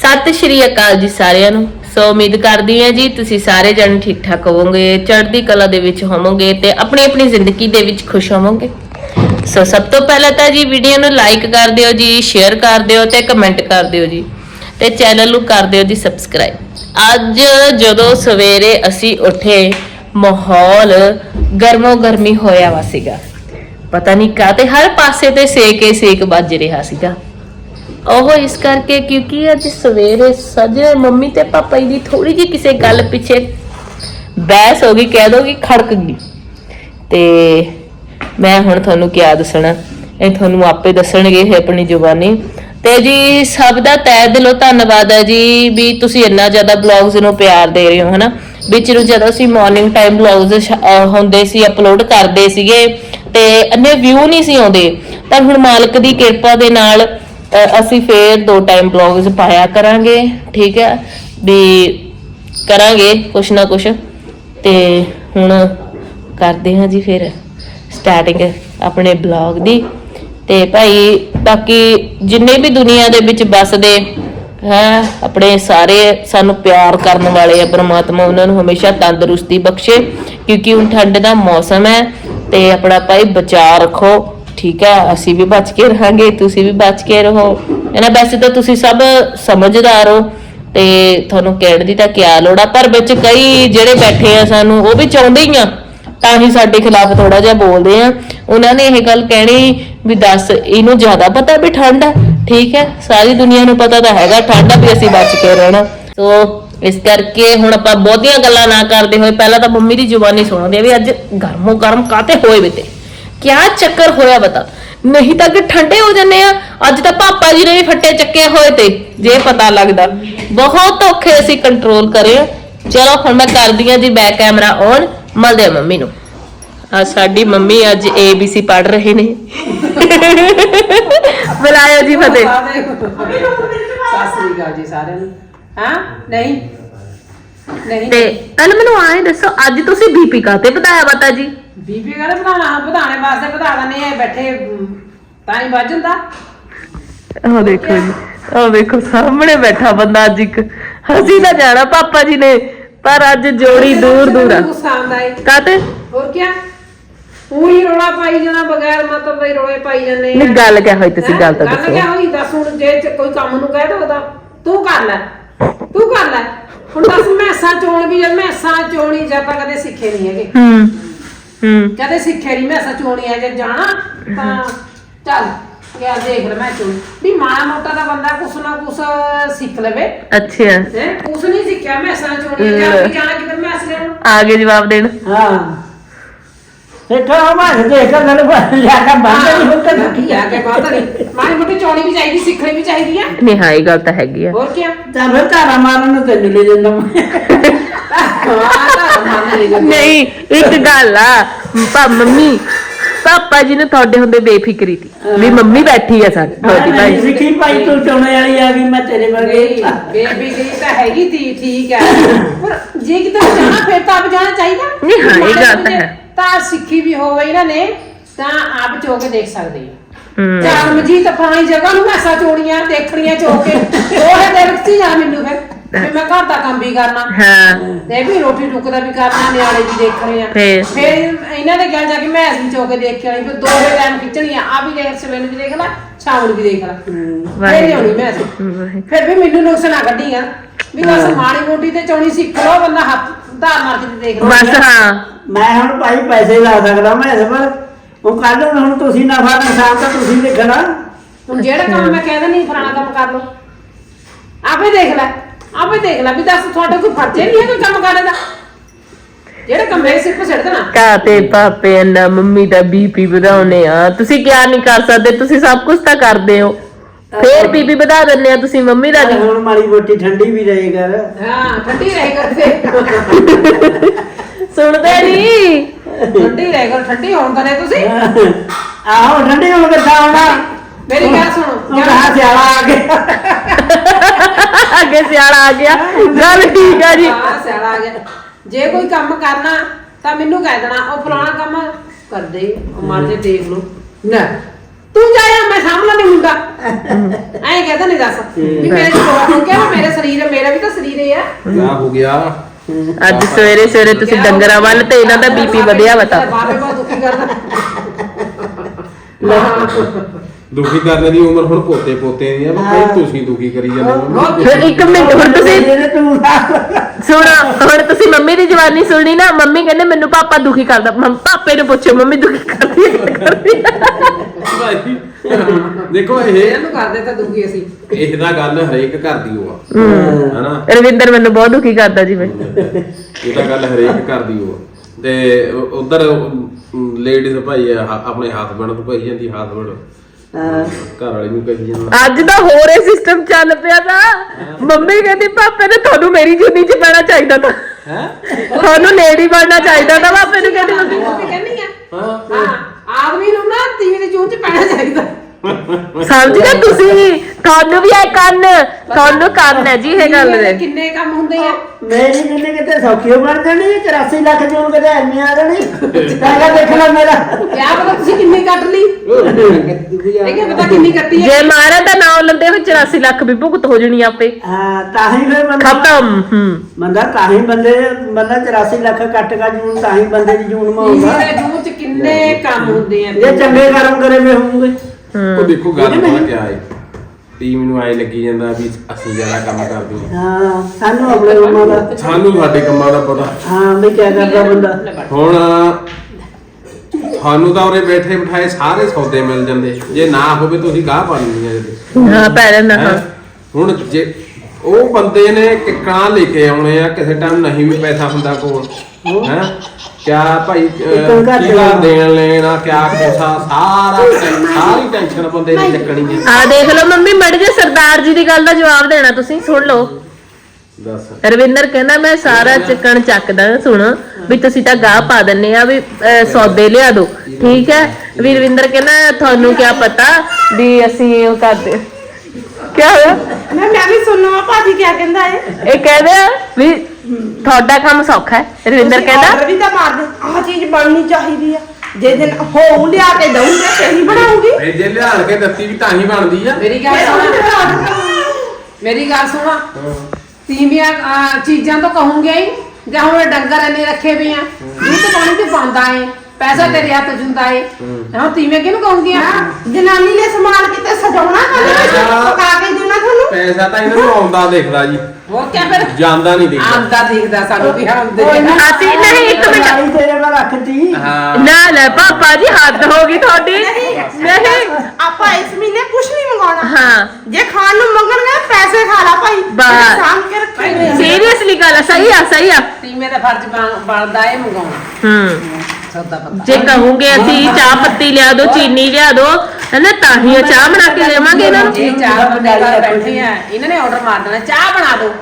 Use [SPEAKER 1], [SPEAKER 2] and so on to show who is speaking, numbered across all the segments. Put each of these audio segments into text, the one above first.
[SPEAKER 1] ਸਤਿ ਸ਼੍ਰੀ ਅਕਾਲ ਜੀ ਸਾਰਿਆਂ ਨੂੰ। ਸੋ ਉਮੀਦ ਕਰਦੀ ਹਾਂ ਜੀ ਤੁਸੀਂ ਸਾਰੇ ਜਣ ਠੀਕ ਠਾਕ ਹੋਵੋਗੇ, ਚੜ੍ਹਦੀ ਕਲਾ ਦੇ ਵਿੱਚ ਹੋਵੋਗੇ ਤੇ ਆਪਣੀ ਆਪਣੀ ਜ਼ਿੰਦਗੀ ਦੇ ਵਿੱਚ ਖੁਸ਼ ਹੋਵੋਗੇ। ਸੋ ਸਭ ਤੋਂ ਪਹਿਲਾਂ ਤਾਂ ਜੀ ਵੀਡੀਓ ਨੂੰ ਲਾਈਕ ਕਰ ਦਿਓ ਜੀ ਸ਼ੇਅਰ ਕਰ ਦਿਓ ਤੇ ਕਮੈਂਟ ਕਰ ਦਿਓ ਜੀ। ਤੇ ਚੈਨਲ ਨੂੰ ਕਰ ਦਿਓ ਜੀ ਸਬਸਕ੍ਰਾਈਬ ਅੱਜ ਜਦੋਂ ਸਵੇਰੇ ਅਸੀਂ ਉੱਠੇ, ਮਾਹੌਲ ਗਰਮੋ ਗਰਮੀ ਹੋਇਆ ਵਾ ਸੀਗਾ। ਪਤਾ ਨਹੀਂ ਕਾਤੇ ਹਰ ਪਾਸੇ ਤੇ ਸੇਕ ਹੀ ਸੇਕ ਵੱਜ ਰਿਹਾ ਸੀਗਾ। ਉਹ ਇਸ ਕਰਕੇ ਕਿਉਂਕਿ ਅੱਜ ਸਵੇਰੇ ਸਜ ਮੰਮੀ ਤੇ ਪਾਪਾ ਜੀ ਦੀ ਥੋੜੀ ਜਿਹੀ ਕਿਸੇ ਗੱਲ ਪਿੱਛੇ ਬਹਿਸ ਹੋ ਗਈ, ਕਹਿ ਦੋ ਕਿ ਖੜਕ ਗਈ। ਤੇ ਮੈਂ ਹੁਣ ਤੁਹਾਨੂੰ ਕੀ ਦੱਸਣਾ, ਇਹ ਤੁਹਾਨੂੰ ਆਪੇ ਦੱਸਣਗੇ ਇਹ ਆਪਣੀ ਜ਼ੁਬਾਨੀ ਤੇ ਜੀ, ਸਭ ਦਾ ਤਹਿ ਦਿਲੋਂ ਧੰਨਵਾਦ ਹੈ ਜੀ ਵੀ ਤੁਸੀਂ ਇੰਨਾ ਜ਼ਿਆਦਾ ਬਲੌਗਸ ਨੂੰ ਪਿਆਰ ਦੇ ਰਹੇ ਹੋ, ਹਨਾ? ਵਿੱਚ ਨੂੰ ਜਦੋਂ ਅਸੀਂ ਮਾਰਨਿੰਗ ਟਾਈਮ ਬਲੌਗਸ ਹੁੰਦੇ ਸੀ ਅਪਲੋਡ ਕਰਦੇ ਸੀਗੇ, ਤੇ ਇੰਨੇ ਵਿਊ ਨਹੀਂ ਸੀ ਆਉਂਦੇ ਪਰ ਹੁਣ ਮਾਲਕ ਦੀ ਕਿਰਪਾ ਦੇ ਨਾਲ ਅਸੀਂ ਫੇਰ ਦੋ ਟਾਈਮ ਬਲੌਗਸ ਪਾਇਆ ਕਰਾਂਗੇ, ਠੀਕ ਹੈ? ਵੀ ਕਰਾਂਗੇ ਕੁਛ ਨਾ ਕੁਛ। ਤੇ ਹੁਣ ਕਰਦੇ ਹਾਂ ਜੀ ਫਿਰ ਸਟਾਰਟਿੰਗ ਆਪਣੇ ਬਲੌਗ ਦੀ। ਤੇ ਭਾਈ, ਬਾਕੀ ਜਿੰਨੇ ਵੀ ਦੁਨੀਆ ਦੇ ਵਿੱਚ ਵੱਸਦੇ, ਹੈ, ਆਪਣੇ ਸਾਰੇ ਸਾਨੂੰ ਪਿਆਰ ਕਰਨ ਵਾਲੇ ਆ ਪ੍ਰਮਾਤਮਾ, ਉਹਨਾਂ ਨੂੰ ਹਮੇਸ਼ਾ ਤੰਦਰੁਸਤੀ ਬਖਸ਼ੇ। ਕਿਉਂਕਿ ਹੁਣ ਠੰਡ ਦਾ ਮੌਸਮ ਹੈ ਤੇ ਆਪਣਾ ਭਾਈ ਬਚਾਅ ਰੱਖੋ। ਠੀਕ ਹੈ, ਅਸੀਂ ਵੀ ਬਚ ਕੇ ਰਹਾਂਗੇ, ਤੁਸੀਂ ਵੀ ਬਚ ਕੇ ਰਹੋ। ਇਹਨਾਂ ਵੈਸੇ ਤਾਂ ਤੁਸੀਂ ਸਭ ਸਮਝਦਾਰ ਹੋ ਤੇ ਤੁਹਾਨੂੰ ਕਹਿਣ ਦੀ ਤਾਂ ਕਿਆ ਲੋੜ ਆ, ਪਰ ਵਿੱਚ ਕਈ ਜਿਹੜੇ ਬੈਠੇ ਆ ਸਾਨੂੰ, ਉਹ ਵੀ ਚਾਹੁੰਦੇ ਹੀ ਆ। ਤਾਂ ਹੀ ਸਾਡੇ ਖਿਲਾਫ ਥੋੜਾ ਜਿਹਾ ਬੋਲਦੇ ਆ। ਉਹਨਾਂ ਨੇ ਇਹ ਗੱਲ ਕਹਿਣੀ ਵੀ ਦੱਸ, ਇਹਨੂੰ ਜ਼ਿਆਦਾ ਪਤਾ ਵੀ ਠੰਡ ਆ, ਠੀਕ ਹੈ? ਸਾਰੀ ਦੁਨੀਆ ਨੂੰ ਪਤਾ ਤਾਂ ਹੈਗਾ ਠੰਡ ਆ ਵੀ ਅਸੀਂ ਬਚ ਕੇ ਰਹਿਣਾ। ਸੋ, ਇਸ ਕਰਕੇ ਹੁਣ ਆਪਾਂ ਬਹੁਤੀਆਂ ਗੱਲਾਂ ਨਾ ਕਰਦੇ ਹੋਏ, ਪਹਿਲਾਂ ਤਾਂ ਮੰਮੀ ਦੀ ਜ਼ੁਬਾਨੀ ਸੁਣਦੇ ਆ ਵੀ ਅੱਜ ਗਰਮੋ ਗਰਮ ਕਾਤੇ ਹੋਏ ਬਿਤੇ ਕਿਆ ਚੱਕਰ ਹੋਇਆ ਬਤਾ? ਨਹੀਂ ਤਾਂ ਕਿ ਠੰਡੇ ਹੋ ਜੰਨੇ ਆ। ਅੱਜ ਤਾਂ ਪਾਪਾ ਜੀ ਨੇ ਵੀ ਫੱਟੇ ਚੱਕੇ ਹੋਏ ਤੇ ਜੇ ਪਤਾ ਲੱਗਦਾ। ਬਹੁਤ ਔਖੇ ਅਸੀਂ ਕੰਟਰੋਲ ਕਰੇ। ਚਲੋ ਹੁਣ ਮੈਂ ਕਰਦੀ ਆ ਜੀ ਬੈਕ ਕੈਮਰਾ ਔਨ ਮਿਲਦੇ ਮੰਮੀ ਨੂੰ। ਆ ਸਾਡੀ ਮੰਮੀ ਅੱਜ ABC ਪੜ ਰਹੇ ਨੇ। ਬੁਲਾਇਓ ਜੀ ਫਤਿਹ।
[SPEAKER 2] ਸਤਿ ਸ੍ਰੀ ਅਕਾਲ ਜੀ ਸਾਰਿਆਂ ਨੂੰ। ਹਾਂ? ਨਹੀਂ? ਨਹੀਂ?
[SPEAKER 1] ਤੇ ਪਹਿਲਾਂ ਮੈਨੂੰ ਆਏ ਦੱਸੋ ਅੱਜ ਤੁਸੀਂ ਬੀਪੀ ਕਾਤੇ ਵਧਾਇਆ ਬਤਾ ਜੀ?
[SPEAKER 2] ਬੀਬੀ ਕਹਿੰਦੇ ਵਧਾਣਾ ਵਧਾਣੇ ਵਾਸਤੇ ਵਧਾ ਦਨੇ ਆ ਬੈਠੇ ਅਮ, ਤਾਂ ਹੀ ਵੱਜ ਜਾਂਦਾ।
[SPEAKER 1] ਉਹ ਦੇਖੋ ਜੀ ਉਹ ਵੇਖੋ ਸਾਹਮਣੇ ਬੈਠਾ ਬੰਦਾ ਅੱਜ ਇੱਕ। ਹਸੀ ਨਾ ਜਾਣਾ ਪਾਪਾ ਜੀ ਨੇ ਪਰ ਅੱਜ ਜੋੜੀ ਦੂਰ ਦੂਰ ਆ।
[SPEAKER 2] ਗੁੱਸਾ ਆਉਂਦਾ ਏ।
[SPEAKER 1] ਕਾਤੇ
[SPEAKER 2] ਹੋਰ ਕੀ ਉਹੀ ਰੋਲਾ ਪਾਈ ਜਾਣਾ ਬਗੈਰ ਮਤਲਬ ਦੇ ਰੋਲੇ ਪਾਈ ਜਾਂਦੇ
[SPEAKER 1] ਨਹੀਂ ਗੱਲ ਕਿਆ ਹੋਈ ਤੁਸੀਂ? ਗੱਲ ਤਾਂ
[SPEAKER 2] ਗੱਲ
[SPEAKER 1] ਦੱਸੋ।
[SPEAKER 2] ਕਿਆ ਹੋਈ? ਦੱਸ ਹੁਣ ਜੇ ਚ- ਕੋਈ ਕੰਮ ਨੂੰ ਕਹਿ ਦੋ ਤਾਂ। ਤੂੰ ਕਰ ਲੈ ਤੂੰ ਕਰ ਲੈ। ਹੁਣ ਦੱਸ ਮੈਸਾਂ ਚੋਣ ਵੀ ਜਦ ਮੈਸਾਂ ਚੋਣੀ ਜਦ ਤੱਕ ਕਦੇ ਸਿੱਖੇ ਨਹੀਂ ਹੈਗੇ।
[SPEAKER 1] ਹੂੰ। ਹੂੰ।
[SPEAKER 2] ਕਦੇ ਸਿੱਖੇ ਨਹੀਂ ਮੈਸਾਂ ਚੋਣੀ ਹੈ ਜੇ ਜਾਣਾ ਤਾਂ ਚੱਲ ਯਾਰ ਦੇਖ ਲੈ ਮੈਂ ਚੋਣ। ਵੀ ਮਾੜਾ ਮੋਟਾ ਦਾ ਬੰਦਾ ਕੁਛ ਨਾ ਕੁਛ ਸਿੱਖ ਲਵੇ।
[SPEAKER 1] ਅੱਛਾ।
[SPEAKER 2] ਹੈ ਕੁਛ ਨਹੀਂ ਸਿੱਖਿਆ ਮੈਸਾਂ ਚੋਣੀ ਜਾਂ
[SPEAKER 1] ਲੈ।
[SPEAKER 2] ਵੀ ਜਾਣਾ ਕਿਤੇ ਮੈਸ ਲੈਣ
[SPEAKER 1] ਆ ਗਏ ਜਵਾਬ ਦੇਣ।
[SPEAKER 3] ਹਾਂ। ਸੇਠਾ ਮਾਰ ਦੇ ਕੇ ਮੈਨੂੰ ਲਿਆ ਕੇ ਬੰਦ ਨਹੀਂ ਹੁੰਦਾ ਨਾ
[SPEAKER 2] ਕੀ ਆ ਕੇ ਬਾਤ ਨਹੀਂ ਮਾੜੀ ਮੋਟੀ ਚੋਣੀ ਵੀ ਚਾਹੀਦੀ ਸਿੱਖਣੀ ਵੀ ਚਾਹੀਦੀ ਆ।
[SPEAKER 1] ਨਹੀਂ ਹਾਂ ਇਹ ਗੱਲ ਤਾਂ ਹੈਗੀ ਆ।
[SPEAKER 2] ਹੋਰ ਕੀ ਆ
[SPEAKER 3] ਤਾਂ ਫਿਰ ਧਾਰਾ ਮਾਰਨ ਨੂੰ ਤੈਨੂੰ ਲੈ ਜਾਂਦਾ ਮੈਂ।
[SPEAKER 2] ਹਾਂ।
[SPEAKER 1] ਨਹੀਂ ਇੱਕ ਗੱਲ ਆ। ਪਾ ਮੰਮੀ ਪਾਪਾ ਜੀ ਨੇ ਤੁਹਾਡੇ ਹੁੰਦੇ ਬੇਫਿਕਰੀ ਸੀ ਵੀ ਮੰਮੀ ਬੈਠੀ ਆ ਸਾਡੀ ਤੁਹਾਡੀ ਭਾਈ।
[SPEAKER 3] ਸਿੱਖੀ ਭਾਈ ਤੂੰ ਚੋਣੇ ਵਾਲੀ ਆ ਗਈ ਮੈਂ ਤੇਰੇ ਵਰਗੇ।
[SPEAKER 2] ਗਈ ਬੇਬੀ ਗਈ ਤਾਂ ਹੈਗੀ ਤੀ ਠੀਕ ਹੈ ਪਰ ਜੇ ਕਿਤੇ ਜਾਣਾ ਫਿਰ ਤਾਂ ਆਪ ਜਾਣਾ ਚਾਹੀਦਾ।
[SPEAKER 1] ਨਹੀਂ, ਹਾਂ, ਇਹ ਗੱਲ ਤਾਂ ਹੈ।
[SPEAKER 2] ਤਾਂ ਸਿੱਖੀ ਵੀ ਹੋਵੇ ਇਹਨਾਂ ਨੇ ਤਾਂ ਆਪ ਚੋ ਕੇ ਦੇਖ ਸਕਦੇ ਆ।
[SPEAKER 1] ਹੂੰ।
[SPEAKER 2] ਚਾਰ ਮਜੀਦ ਫਲਾਣੀ ਜਗ੍ਹਾ ਨੂੰ ਮੈਸਾ ਚੋਣੀਆਂ ਦੇਖਣੀਆਂ ਚੋ ਕੇ। ਉਹ ਹੀ ਜਾ ਮੈਨੂੰ ਫਿਰ। ਵੀ ਮੈਂ ਘਰ ਦਾ ਕੰਮ ਵੀ ਕਰਨਾ।
[SPEAKER 1] ਹਾਂ।
[SPEAKER 2] ਤੇ ਵੀ ਰੋਟੀ ਟੁੱਕ ਦਾ ਵੀ ਕਰਨਾ ਨਿਆਣੇ ਵੀ ਦੇਖਣੇ ਆ।
[SPEAKER 1] ਫਿਰ?
[SPEAKER 2] ਫਿਰ ਇਹਨਾਂ ਦੇ ਗੱਲ ਜਾ ਕੇ ਮੈਂ ਵੀ ਚੋ ਕੇ ਦੇਖ ਕੇ ਆਈ ਫਿਰ ਦੋ ਦੇ ਟਾਈਮ ਖਿੱਚਣੀਆਂ ਆ ਵੀ ਦੇਖ ਸਵੇਰ ਨੂੰ ਵੀ ਦੇਖ ਲੈ ਸ਼ਾਮ ਨੂੰ ਵੀ ਦੇਖ ਲੈ। ਫਿਰ ਲਿਆਉਣੀ ਮੈਂ।
[SPEAKER 1] ਵਾਹਿਗੁਰੂ।
[SPEAKER 2] ਫਿਰ ਵੀ ਮੈਨੂੰ ਨੁਕਸ ਨਾ ਕੱਢੀਆਂ। ਵੀ ਬਸ ਮਾੜੀ ਮੋਟੀ ਤੇ ਚੌਣੀ ਸਿੱਖ ਲਓ ਬੰਦਾ ਹੱਥ ਧਾਰ ਮਾਰ ਕੇ ਤੇ ਦੇਖ ਲਓ।
[SPEAKER 1] ਬਸ ਹਾਂ।
[SPEAKER 3] ਮੈਂ ਹੁਣ ਭਾਈ ਪੈਸੇ ਲਾ ਸਕਦਾ ਮੈਂ ਇਸ ਪਰ ਉਹ ਕੱਲ ਨੂੰ ਹੁਣ ਤੁਸੀਂ ਨਫਾ ਨੁਕਸਾਨ ਤਾਂ ਤੁਸੀਂ ਦੇਖਣਾ।
[SPEAKER 2] ਹੁਣ ਜਿਹੜਾ ਕੰਮ ਮੈਂ ਕਹਿ ਦਿੰਦੀ ਫਲਾਣਾ ਕੰਮ ਕਰ ਲਓ। ਆਪੇ ਦੇਖ ਲੈ। ਆਪੇ ਦੇਖ ਲੈ ਵੀ ਦੱਸ ਤੁਹਾਡੇ ਕੋਈ ਫਰਜ਼ ਨਹੀਂ ਹੈ ਕੋਈ ਕੰਮ ਕਰਨ ਦਾ। ਜਿਹੜਾ ਕੰਮ ਮੇਰੇ ਸਿਰ 'ਤੇ ਛੱਡ ਦੇਣਾ
[SPEAKER 1] ਕਾਤੇ ਪਾਪੇ ਨਾ ਮੰਮੀ ਦਾ ਬੀਪੀ ਵਧਾਉਨੇ ਆ। ਤੁਸੀਂ ਕਿਆ ਨਹੀਂ ਕਰ ਸਕਦੇ ਤੁਸੀਂ ਸਭ ਕੁਝ ਤਾਂ ਕਰਦੇ ਹੋ। ਫੇਰ ਬੀਪੀ ਵਧਾ ਦਿੰਨੇ ਆ ਤੁਸੀਂ ਮੰਮੀ ਦਾ ਜੀ
[SPEAKER 3] ਹੁਣ ਮਾੜੀ ਮੋਟੀ ਠੰਡੀ ਵੀ ਰਹੇ ਕਰ।
[SPEAKER 2] ਹਾਂ ਠੰਡੀ ਰਹਿ ਕਰਦੇ
[SPEAKER 1] ਸੁਣਦੇ ਨਹੀਂ।
[SPEAKER 2] ਠੰਡੀ ਰਹਿ ਕਰ ਠੰਡੀ ਹੋਣ ਕਰੇ ਤੁਸੀਂ।
[SPEAKER 3] ਆਹੋ ਠੰਡੀ ਹੋ ਕੇ ਆਉਣਾ।
[SPEAKER 2] ਮੇਰੀ ਗੱਲ ਸੁਣੋ
[SPEAKER 3] ਕਹਾ ਸਿਆਲਾ ਆ ਗਿਆ।
[SPEAKER 1] ਅੱਗੇ ਸਿਆਲਾ ਆ ਗਿਆ। ਗੱਲ ਠੀਕ ਆ ਜੀ।
[SPEAKER 2] ਹਾਂ ਸਿਆਲਾ ਆ ਗਿਆ। ਜੇ ਕੋਈ ਕੰਮ ਕਰਨਾ ਤਾਂ ਮੈਨੂੰ ਕਹਿ ਦੇਣਾ ਉਹ ਫਲਾਣਾ ਕੰਮ ਕਰਦੇ ਉਹ ਮਰ ਜੇ ਦੇਖ ਲਓ। ਨਾ ਤੂੰ ਜਾਇਆ ਮੈਂ ਸਾਹਮਣਾ ਨਹੀਂ ਹੁੰਦਾ ਐਂ ਕਹਿੰਦਾ ਨਹੀਂ ਦੱਸ ਵੀ ਮੇਰੇ ਕੋਲ ਹੋ ਗਿਆ ਮੇਰੇ ਸਰੀਰ ਹੈ ਮੇਰਾ ਵੀ ਤਾਂ ਸਰੀਰ ਹੀ ਆ।
[SPEAKER 4] ਕਿਆ ਹੋ ਗਿਆ?
[SPEAKER 1] ਅੱਜ ਸਵੇਰੇ ਸਵੇਰੇ ਤੁਸੀਂ ਡੰਗਰਾਂ ਵੱਲ ਤੇ ਇਹਨਾਂ ਦਾ ਬੀਪੀ ਵਧਿਆ ਵਤਾ
[SPEAKER 2] ਬਾਬੇ ਬਹੁਤ ਦੁਖੀ ਕਰਦਾ।
[SPEAKER 4] ਦੁਖੀ ਕਰਨ ਦੀ ਉਮਰ ਹੁਣ ਪੋਤੇ ਪੋਤੇ ਦੀ ਆ ਪਰ ਤੁਸੀਂ ਦੁਖੀ ਕਰੀ ਜਾਂਦੇ ਹੋ?
[SPEAKER 1] ਫਿਰ ਇੱਕ ਮਿੰਟ ਹੁਣ ਤੁਸੀਂ
[SPEAKER 3] ਜਿਹੜੇ ਤੂੰ
[SPEAKER 1] ਸੁਣੋ ਹੁਣ ਤੁਸੀਂ ਮੰਮੀ ਦੀ ਜਵਾਨੀ ਸੁਣੀ ਨਾ ਮੰਮੀ ਕਹਿੰਦੇ ਮੈਨੂੰ ਪਾਪਾ ਦੁਖੀ ਕਰਦਾ। ਮੰਮ- ਪਾਪੇ ਨੂੰ ਪੁੱਛੋ ਮੰਮੀ ਦੁਖੀ ਕਰਦੀ ਹੈ ਕਿ ਨਹੀਂ ਕਰਦੀ ਹੈ?
[SPEAKER 4] ਦੇਖੋ ਇਹ
[SPEAKER 2] ਇਹਨੂੰ ਕਰਦੇ ਤਾਂ ਦੁਖੀ ਅਸੀਂ।
[SPEAKER 4] ਇਹ ਤਾਂ ਗੱਲ ਹਰੇਕ ਘਰ ਦੀ ਉਹ ਆ ਹਨਾ?
[SPEAKER 1] ਰਵਿੰਦਰ ਮੈਨੂੰ ਬਹੁਤ ਦੁਖੀ ਕਰਦਾ ਜੀ ਮੈਂ।
[SPEAKER 4] ਇਹ ਤਾਂ ਗੱਲ ਹਰੇਕ ਘਰ ਦੀ ਉਹ ਆ। ਤੇ ਉਧਰ ਲੇਡੀਜ਼ ਭਾਈ ਆ, ਹ- ਆਪਣੇ ਹਸਬੰਡ ਨੂੰ ਕਹੀ ਜਾਂਦੀ ਹਸਬੰਡ ਘਰ ਵਾਲੀ ਨੂੰ ਕਹੀ ਜਾਂਦਾ।
[SPEAKER 1] ਅੱਜ ਦਾ ਹੋਰ ਇਹ ਸਿਸਟਮ ਚੱਲ ਪਿਆ ਨਾ ਮੰਮੀ ਕਹਿੰਦੀ ਪਾਪੇ ਨੇ ਤੁਹਾਨੂੰ ਮੇਰੀ ਜੁਨੀ ਚ ਪੈਣਾ ਚਾਹੀਦਾ ਤਾਂ।
[SPEAKER 4] ਹੈ?
[SPEAKER 1] ਤੁਹਾਨੂੰ ਲੇਡੀ ਬਣਨਾ ਚਾਹੀਦਾ ਤਾਂ ਪਾਪੇ ਨੂੰ ਕਹਿੰਦੀ। ਮੰਮੀ
[SPEAKER 2] ਕਹਿੰਦੀ ਆ
[SPEAKER 4] ਹਾਂ
[SPEAKER 2] ਹਾਂ ਆਦਮੀ ਨੂੰ ਨਾ ਤੀਵੀਂ ਦੀ ਜੂਨ ਚ ਪੈਣਾ ਚਾਹੀਦਾ।
[SPEAKER 1] ਸਮਝ ਗਏ ਤੁਸੀਂ? ਤੁਹਾਨੂੰ ਵੀ ਇਹ ਕੰਨ ਤੁਹਾਨੂੰ ਕੰਨ ਹੈ ਜੀ ਇਹ ਗੱਲ
[SPEAKER 2] ਦੇ। ਕਿੰਨੇ ਕੰਮ ਹੁੰਦੇ ਆ।
[SPEAKER 3] ਮੇਰੀ ਕਿੰਨੇ ਕਿਤੇ ਸੌਖੀ ਬਣ ਜਾਣੀ 84 ਲੱਖ ਹੁਣ ਕਿਤੇ ਐਵੇਂ ਆ ਜਾਣੀ। ਪਹਿਲਾਂ ਦੇਖਣਾ ਮੇਰਾ।
[SPEAKER 2] ਕਿਆ ਪਤਾ ਤੁਸੀਂ ਕਿੰਨੀ ਕੱਟ ਲਈ? ਇਹ ਕੀ ਪਤਾ ਕਿੰਨੀ ਕੱਟੀ ਹੈ
[SPEAKER 1] ਜੇ ਮਾਰਾ ਦਾ ਨਾਮ ਲੰਦੇ ਹੋ 84 ਲੱਖ ਵੀ ਭੁਗਤ ਹੋ ਜਣੀ ਆਪੇ।
[SPEAKER 3] ਹਾਂ ਤਾਂ ਹੀ ਫਿਰ ਬੰਦਾ
[SPEAKER 1] ਖਤਮ ਹੂੰ।
[SPEAKER 3] ਬੰਦਾ ਤਾਂ ਹੀ ਬੰਦੇ ਬੰਦਾ 84 ਲੱਖ ਕੱਟ ਕਾ ਜੂਨ ਤਾਂ ਹੀ ਬੰਦੇ ਦੀ ਜੂਨ ਮਾ ਹੋਊਗਾ
[SPEAKER 2] ਜੂਨ ਚ ਕਿੰਨੇ ਕੰਮ ਹੁੰਦੇ ਆ।
[SPEAKER 3] ਇਹ ਚੰਗੇ ਕਰਮ ਕਰੇ ਵੇ ਹੋਣਗੇ
[SPEAKER 4] ਉਹ ਦੇਖੋ ਗੱਲ ਪਤਾ ਕਿਆ ਹੈ ਟੀਮ ਨੂੰ ਆਏ ਲੱਗੀ ਜਾਂਦਾ ਵੀ ਅਸੀਂ ਜ਼ਿਆਦਾ ਕੰਮ ਕਰਦੇ ਹਾਂ।
[SPEAKER 3] ਹਾਂ ਸਾਨੂੰ ਆਪਣੇ ਰੋਮਾਂ ਦਾ
[SPEAKER 4] ਸਾਨੂੰ ਸਾਡੇ ਕੰਮਾਂ ਦਾ ਪਤਾ।
[SPEAKER 3] ਹਾਂ ਵੀ ਕੀ ਕਰਦਾ ਬੰਦਾ।
[SPEAKER 4] ਹੁਣ ਤੁਹਾਨੂੰ ਤਾਂ ਉਰੇ ਬੈਠੇ ਬਿਠਾਏ ਸਾਰੇ ਸੌਦੇ ਮਿਲ ਜਾਂਦੇ। ਜੇ ਨਾ ਹੋਵੇ ਤੁਸੀਂ ਗਾਹ ਪਾਣੀ ਇਹਦੇ
[SPEAKER 1] ਹਾਂ ਪੈ ਜਾਂਦਾ ਹਾਂ।
[SPEAKER 4] ਹੈਂ? ਹੁਣ ਜੇ ਉਹ ਬੰਦੇ ਨੇ ਕਿੱਕਾਂ ਲੈ ਕੇ ਆਉਣੇ ਆ ਕਿਸੇ ਟਾਈਮ ਨਹੀਂ ਵੀ ਪੈਸਾ ਹੁੰਦਾ ਕੋਲ। ਹੈ? ਕਿਆ ਭਾਈ
[SPEAKER 3] ਦੇ
[SPEAKER 4] ਕਿਹਦਾ। ਦੇਣ ਲੈਣਾ ਕਿਆ ਕੋਸਾ ਸਾਰਾ ਸਾਰੀ ਟੈਨਸ਼ਨ ਬੰਦੇ ਨੇ ਚੱਕਣੀ ਹੈ
[SPEAKER 1] ਆ ਦੇਖ ਲਓ ਮੰਮੀ ਮੜ ਜੇ ਸਰਦਾਰ ਜੀ ਦੀ ਗੱਲ ਦਾ ਜਵਾਬ ਦੇਣਾ ਤੁਸੀਂ ਸੁਣ ਲਓ।
[SPEAKER 4] ਦੱਸ।
[SPEAKER 1] ਰਵਿੰਦਰ ਕਹਿੰਦਾ ਮੈਂ ਸਾਰਾ ਚੱਕਣ ਚੱਕਦਾ ਸੁਣ। ਵੀ ਤੁਸੀਂ ਤਾਂ ਗਾਹ ਪਾ ਦਿੰਨੇ ਆ ਵੀ ਅਹ, ਸੌਦੇ ਲਿਆ ਦੋ। ਠੀਕ ਹੈ। ਵੀ ਰਵਿੰਦਰ ਕਹਿੰਦਾ ਤੁਹਾਨੂੰ ਕੀ ਪਤਾ ਵੀ ਅਸੀਂ ਉਹ ਕਰਦੇ ਕੀ ਹੋਇਆ?
[SPEAKER 5] ਮੈਂ ਮੈਂ ਵੀ ਸੁਣਨਾ ਭਾਜੀ ਕੀ ਕਹਿੰਦਾ ਹੈ
[SPEAKER 1] ਇਹ ਕਹਿੰਦੇ ਆ ਵੀ ਤੁਹਾਡਾ ਕੰਮ ਸੌਖਾ ਹੈ। ਰਵਿੰਦਰ ਕਹਿੰਦਾ
[SPEAKER 5] ਆਰਡਰ ਵੀ ਤਾਂ ਮਾਰ ਦੇ ਆਹ ਚੀਜ਼ ਬਣਨੀ ਚਾਹੀਦੀ ਆ। ਜੇ ਦਿਨ ਹੋਊ ਲਿਆ ਕੇ ਦਊਂਗੇ ਤੇ ਹੀ ਬਣਾਉਂਗੀ
[SPEAKER 4] ਇਹ ਜੇ ਲਿਆਣ ਕੇ ਦੱਸੀ ਵੀ ਤਾਂ ਹੀ ਬਣਦੀ ਆ।
[SPEAKER 2] ਮੇਰੀ ਗੱਲ ਸੁਣਾ। ਮੇਰੀ ਗੱਲ ਸੁਣਾ। ਤੀਵੀਆਂ ਅਹ, ਚੀਜ਼ਾਂ ਤਾਂ ਕਹੂੰਗੇ ਹੀ ਜਾਂ ਹੁਣ ਡੰਗਰ ਇੰਨੇ ਰੱਖੇ ਵੀ ਆ। ਦੁੱਧ ਪਾਣੀ ਤੇ ਪਾਉਂਦਾ ਏ। ਪੈਸਾ ਤੇਰੇ ਹੱਥ ਜੁੰਦਾ ਏ। ਹੁਣ ਤੀਵੀਆਂ ਕਿਹਨੂੰ ਕਹੂੰਗੀਆਂ?
[SPEAKER 5] ਜਨਾਨੀ ਨੇ ਸਮਾਨ ਕਿਤੇ ਸਜਾਉਣਾ? ਕਦੇ ਪਕਾ ਕੇ ਦੇਣਾ ਤੁਹਾਨੂੰ?
[SPEAKER 4] ਪੈਸਾ ਤਾਂ ਇਹਨਾਂ ਨੂੰ ਆਉਂਦਾ ਦੇਖਦਾ ਜੀ।
[SPEAKER 2] ਹੋਰ ਕਿਆ ਫਿਰ?
[SPEAKER 4] ਜਾਂਦਾ ਨਹੀਂ ਦੇਖਦਾ।
[SPEAKER 2] ਆਮਦਾ ਦਿਖਦਾ ਸਾਨੂੰ ਵੀ ਆਮਦੇ
[SPEAKER 1] ਅਸੀਂ ਨਹੀਂ ਇੱਕ ਮਿੰਟ।
[SPEAKER 3] ਲੜਾਈ ਤੇਰੇ ਨਾਲ ਰੱਖਤੀ
[SPEAKER 4] ਹਾਂ।
[SPEAKER 1] ਨਾ ਲੈ ਪਾਪਾ ਜੀ ਹੱਦ ਹੋ ਗਈ ਤੁਹਾਡੀ। ਨਹੀਂ
[SPEAKER 5] ਆਪਾਂ ਇਸ ਮਹੀਨੇ ਕੁਝ ਨਹੀਂ ਮੰਗਾਉਣਾ।
[SPEAKER 1] ਹਾਂ।
[SPEAKER 5] ਜੇ ਖਾਣ ਨੂੰ ਮੰਗਣਗੇ ਪੈਸੇ ਖਾ ਲਾ ਭਾਈ।
[SPEAKER 1] ਬਸ।
[SPEAKER 5] ਸਾਂਭ ਕੇ ਰੱਖੇ
[SPEAKER 1] ਸੀਰੀਅਸਲੀ ਗੱਲ ਆ ਸਹੀ ਆ ਸਹੀ ਆ।
[SPEAKER 2] ਤੀਵੇਂ ਦਾ ਫਰਜ਼ ਬਣ- ਬਣਦਾ ਏ ਮੰਗਾਉਣਾ।
[SPEAKER 1] ਹੂੰ।
[SPEAKER 2] ਪੱਤਾ
[SPEAKER 1] ਜੇ ਕਹੋਗੇ ਅਸੀਂ ਚਾਹ ਪੱਤੀ ਲਿਆ ਦਿਓ ਚੀਨੀ ਲਿਆ ਦਿਓ ਹਨਾ ਤਾਂ ਹੀ ਚਾਹ ਬਣਾ ਕੇ ਦੇਵਾਂਗੇ ਇਹਨਾਂ ਨੂੰ।
[SPEAKER 2] ਇਹ ਚਾਹ ਬੰਦੇ ਘਰ ਬੈਠੇ ਆ ਇਹਨਾਂ ਨੇ ਆਰਡਰ ਮਾਰ ਦੇਣਾ ਚਾਹ ਬਣਾ ਦਿਓ।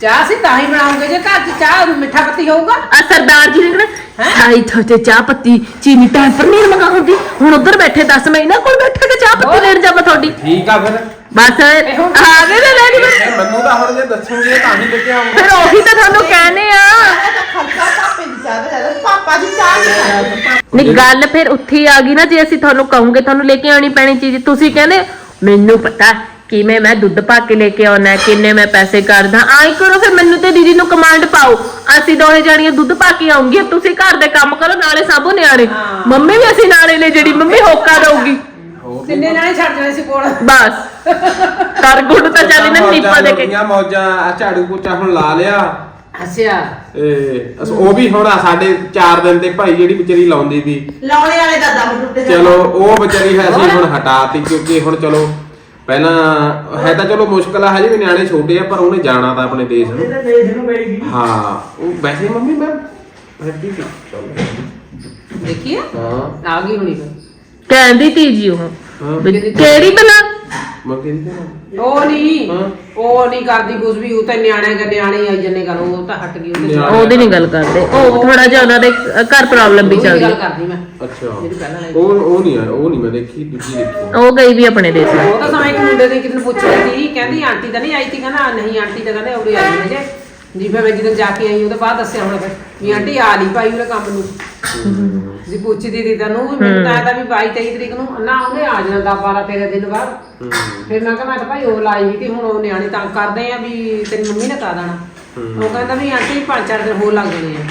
[SPEAKER 2] ਚਾਹ ਅਸੀਂ ਤਾਂ ਹੀ ਬਣਾਉਂਗੇ ਜੇ ਘਰ 'ਚ ਚਾਹ ਮਿੱਠਾ ਪੱਤੀ ਹੋਊਗਾ।
[SPEAKER 1] ਆ ਸਰਦਾਰ ਜੀ ਨੇ ਕਹਿਣਾ ਸਾਈ ਥੋਤੇ ਚਾਹ ਪੱਤੀ ਚੀਨੀ ਟੈਂਪਰ ਨਹੀਂ ਮੰਗਾ ਹੁੰਦੀ। ਹੁਣ ਉੱਧਰ ਬੈਠੇ 10 ਮੈਂ ਇਹਨਾਂ ਕੋਲ ਬੈਠਾ ਕੇ ਚਾਹ ਪੱਤੀ ਲੈਣ ਜਾਵਾਂ ਤੁਹਾਡੀ?
[SPEAKER 4] ਠੀਕ ਆ ਫਿਰ।
[SPEAKER 1] ਬਸ ਆ ਗਏ ਨੇ ਲੈ ਜੀ
[SPEAKER 4] ਇਹ ਮੈਨੂੰ ਤਾਂ ਹੁਣ ਜੇ ਦੱਸੋਗੇ ਤਾਂ ਹੀ ਲੈ ਕੇ ਆਉਂਗਾ
[SPEAKER 1] ਫਿਰ ਉਹੀ ਤਾਂ ਤੁਹਾਨੂੰ ਕਹਿੰਦੇ ਆ।
[SPEAKER 5] ਤਾਂ ਖਰਚਾ ਜ਼ਿਆਦਾ ਪਾਪਾ ਦੀ ਚਾਹ ਨਹੀਂ ਖਾਂਦੇ।
[SPEAKER 1] ਨਹੀਂ ਗੱਲ ਫਿਰ ਉੱਥੇ ਹੀ ਆ ਗਈ ਨਾ ਜੇ ਅਸੀਂ ਤੁਹਾਨੂੰ ਕਹੋਗੇ ਤੁਹਾਨੂੰ ਲੈ ਕੇ ਆਉਣੀ ਪੈਣੀ ਚੀਜ਼ ਤੁਸੀਂ ਕਹਿੰਦੇ ਮੈਨੂੰ ਪਤਾ ਕਿਵੇਂ ਮੈਂ ਦੁੱਧ ਪਾ ਕੇ ਲੈ ਕੇ ਆਉਣਾ ਹੈ, ਕਿੰਨੇ ਮੈਂ ਪੈਸੇ ਕਰਦਾ। ਆਈ ਕਰੋ ਫਿਰ ਮੈਨੂੰ ਤੇ ਦੀਦੀ ਨੂੰ ਕਮਾਂਡ ਪਾਓ ਅਸੀਂ ਦੋਹੇ ਜਾਣੀਆਂ ਦੁੱਧ ਪਾ ਕੇ ਆਉਂਗੀਆਂ ਤੁਸੀਂ ਘਰ ਦੇ ਕੰਮ ਕਰੋ ਨਾਲੇ ਸਾਂਭੋ ਨਿਆਣੇ। ਮੰਮੀ ਵੀ ਅਸੀਂ ਨਾਲੇ ਲੈ ਜਿਹੜੀ ਮੰਮੀ ਹੋਕਾ ਦਊਗੀ।
[SPEAKER 2] ਤਿੰਨੇ ਨਾਲੇ ਛੱਡ ਜਾਣੇ ਸੀ ਕੋਲ।
[SPEAKER 1] ਬਸ। ਕਰ ਗੁੱਡ ਤਾਂ ਚੱਲ ਇਹਨਾਂ ਨੀਪਾ ਦੇ ਕੇ
[SPEAKER 4] ਮੌਜਾਂ ਮੌਜਾਂ ਆਹ ਝਾੜੂ ਪੋਚਾ ਹੁਣ ਲਾ ਲਿਆ।
[SPEAKER 2] ਅੱਛਾ
[SPEAKER 4] ਇਹ ਅਸ- ਉਹ ਵੀ ਹੁਣ ਆ ਸਾਡੇ 4 ਦਿਨ ਤੇ ਭਾਈ ਜਿਹੜੀ ਵਿਚਾਰੀ ਲਾਉਂਦੀ ਸੀ।
[SPEAKER 5] ਲਾਉਣੇ ਵਾਲੇ ਦਾ ਦਮ ਟੁੱਟ ਜਾਂਦਾ।
[SPEAKER 4] ਚਲੋ ਉਹ ਵਿਚਾਰੀ ਹੈ ਸੀ ਹੁਣ ਹਟਾਤੀ ਕਿਉਂਕਿ ਹੁਣ ਚਲੋ ਪਹਿਲਾਂ ਹੈ ਤਾਂ ਚਲੋ ਮੁਸ਼ਕਲ ਆ ਹਜੇ ਵੀ ਨਿਆਣੇ ਛੋਟੇ ਆ ਪਰ ਉਹਨੇ ਜਾਣਾ ਤਾਂ ਆਪਣੇ ਦੇਸ਼ ਨੂੰ।
[SPEAKER 3] ਇਹਦੇ ਦੇਸ਼ ਨੂੰ ਗਈ।
[SPEAKER 4] ਹਾਂ ਉਹ ਵੈਸੇ ਮੰਮੀ ਮੈਂ ਰੱਡੀ ਸੀ।
[SPEAKER 2] ਦੇਖੀਏ
[SPEAKER 4] ਹਾਂ।
[SPEAKER 2] ਆ ਗਈ ਹੁਣੀ।
[SPEAKER 1] ਕਹਿੰਦੀ ਤੀ ਜੀ ਉਹ।
[SPEAKER 4] ਹਾਂ।
[SPEAKER 1] ਵੀ ਕਿਹੜੀ ਬਲਾ
[SPEAKER 4] ਮੈਂ ਕਹਿੰਦੀ ਤਾਂ
[SPEAKER 2] ਉਹ ਨਹੀਂ।
[SPEAKER 4] ਹਾਂ।
[SPEAKER 2] ਉਹ ਨਹੀਂ ਕਰਦੀ ਕੁਝ ਵੀ ਉਹ ਤਾਂ ਨਿਆਣੇ ਦਾ ਨਿਆਣੇ ਆਈ ਜੰਨੇ ਗੱਲ ਉਹ ਤਾਂ ਹਟ ਗਈ ਉਹਦੇ
[SPEAKER 4] ਨਿਆਣੇ-
[SPEAKER 1] ਉਹਦੀ ਨਹੀਂ ਗੱਲ ਕਰਦੇ। ਉਹ ਥੋੜਾ ਜਿਹਾ ਉਹਨਾਂ ਦੇ ਘਰ ਪ੍ਰੋਬਲਮ ਵੀ ਚੱਲਦੀ।
[SPEAKER 2] ਗੱਲ
[SPEAKER 1] ਹੈ।
[SPEAKER 2] ਕਰਦੀ ਮੈਂ।
[SPEAKER 4] ਅੱਛਾ।
[SPEAKER 2] ਜਿਹੜੀ ਪਹਿਲਾਂ ਵਾਲੀ।
[SPEAKER 4] ਉਹ ਉਹ ਨਹੀਂ ਆ ਉਹ ਨਹੀਂ ਮੈਂ ਦੇਖੀ ਦੂਜੀ ਦੇਖੀ।
[SPEAKER 1] ਉਹ ਗਈ ਵੀ ਆਪਣੇ ਦੇਸ਼
[SPEAKER 2] ਉਹ ਤਾਂ ਸਮਾਂ ਇੱਕ ਮੁੰਡੇ ਦੇ ਕਿਤੇ ਪੁੱਛਿਆ ਸੀ ਕਹਿੰਦੀ ਆਂਟੀ ਤਾਂ ਨਹੀਂ ਆਈ ਸੀ ਕਹਿੰਦਾ ਨਹੀਂ ਆਂਟੀ ਤਾਂ ਕਹਿੰਦੇ ਉਰੇ ਆਈ ਨੇ ਜੇ। ਜੀ ਫਿਰ ਮੈਂ ਜਦੋਂ ਜਾ ਕੇ ਆਈ ਉਹਦੇ ਬਾਅਦ ਦੱਸਿਆ ਹੁਣ ਫਿਰ ਵੀ ਆਂਟੀ ਆ ਲਈ ਭਾਈ ਉਹਨੇ ਕੰਮ ਨੂੰ। ਜੀ ਪੁੱਛਦੀ ਦੀ ਤੈਨੂੰ ਵੀ ਮੈਨੂੰ ਤਾਂ ਆਦਾ ਵੀ 22 23 ਤਰੀਕ ਨੂੰ ਨਾ ਉਹਨੇ ਆ ਜਾਣਾ ਦਾ 12 13 ਦਿਨ ਬਾਅਦ। ਫਿਰ ਮੈਂ ਕਿਹਾ ਮੈਂ ਤਾਂ ਭਾਈ ਉਹ ਲਾਈ ਸੀ ਤੇ ਹੁਣ ਉਹ ਨਿਆਣੇ ਤੰਗ ਕਰਦੇ ਆ ਵੀ ਤੇਰੀ ਮੰਮੀ ਨੇ ਕਾ ਦੇਣਾ। ਉਹ ਕਹਿੰਦਾ ਵੀ ਆਂਟੀ ਪੰਜ ਚਾਰ ਦਿਨ ਹੋਰ ਲੱਗ ਜਾਣੇ ਆ।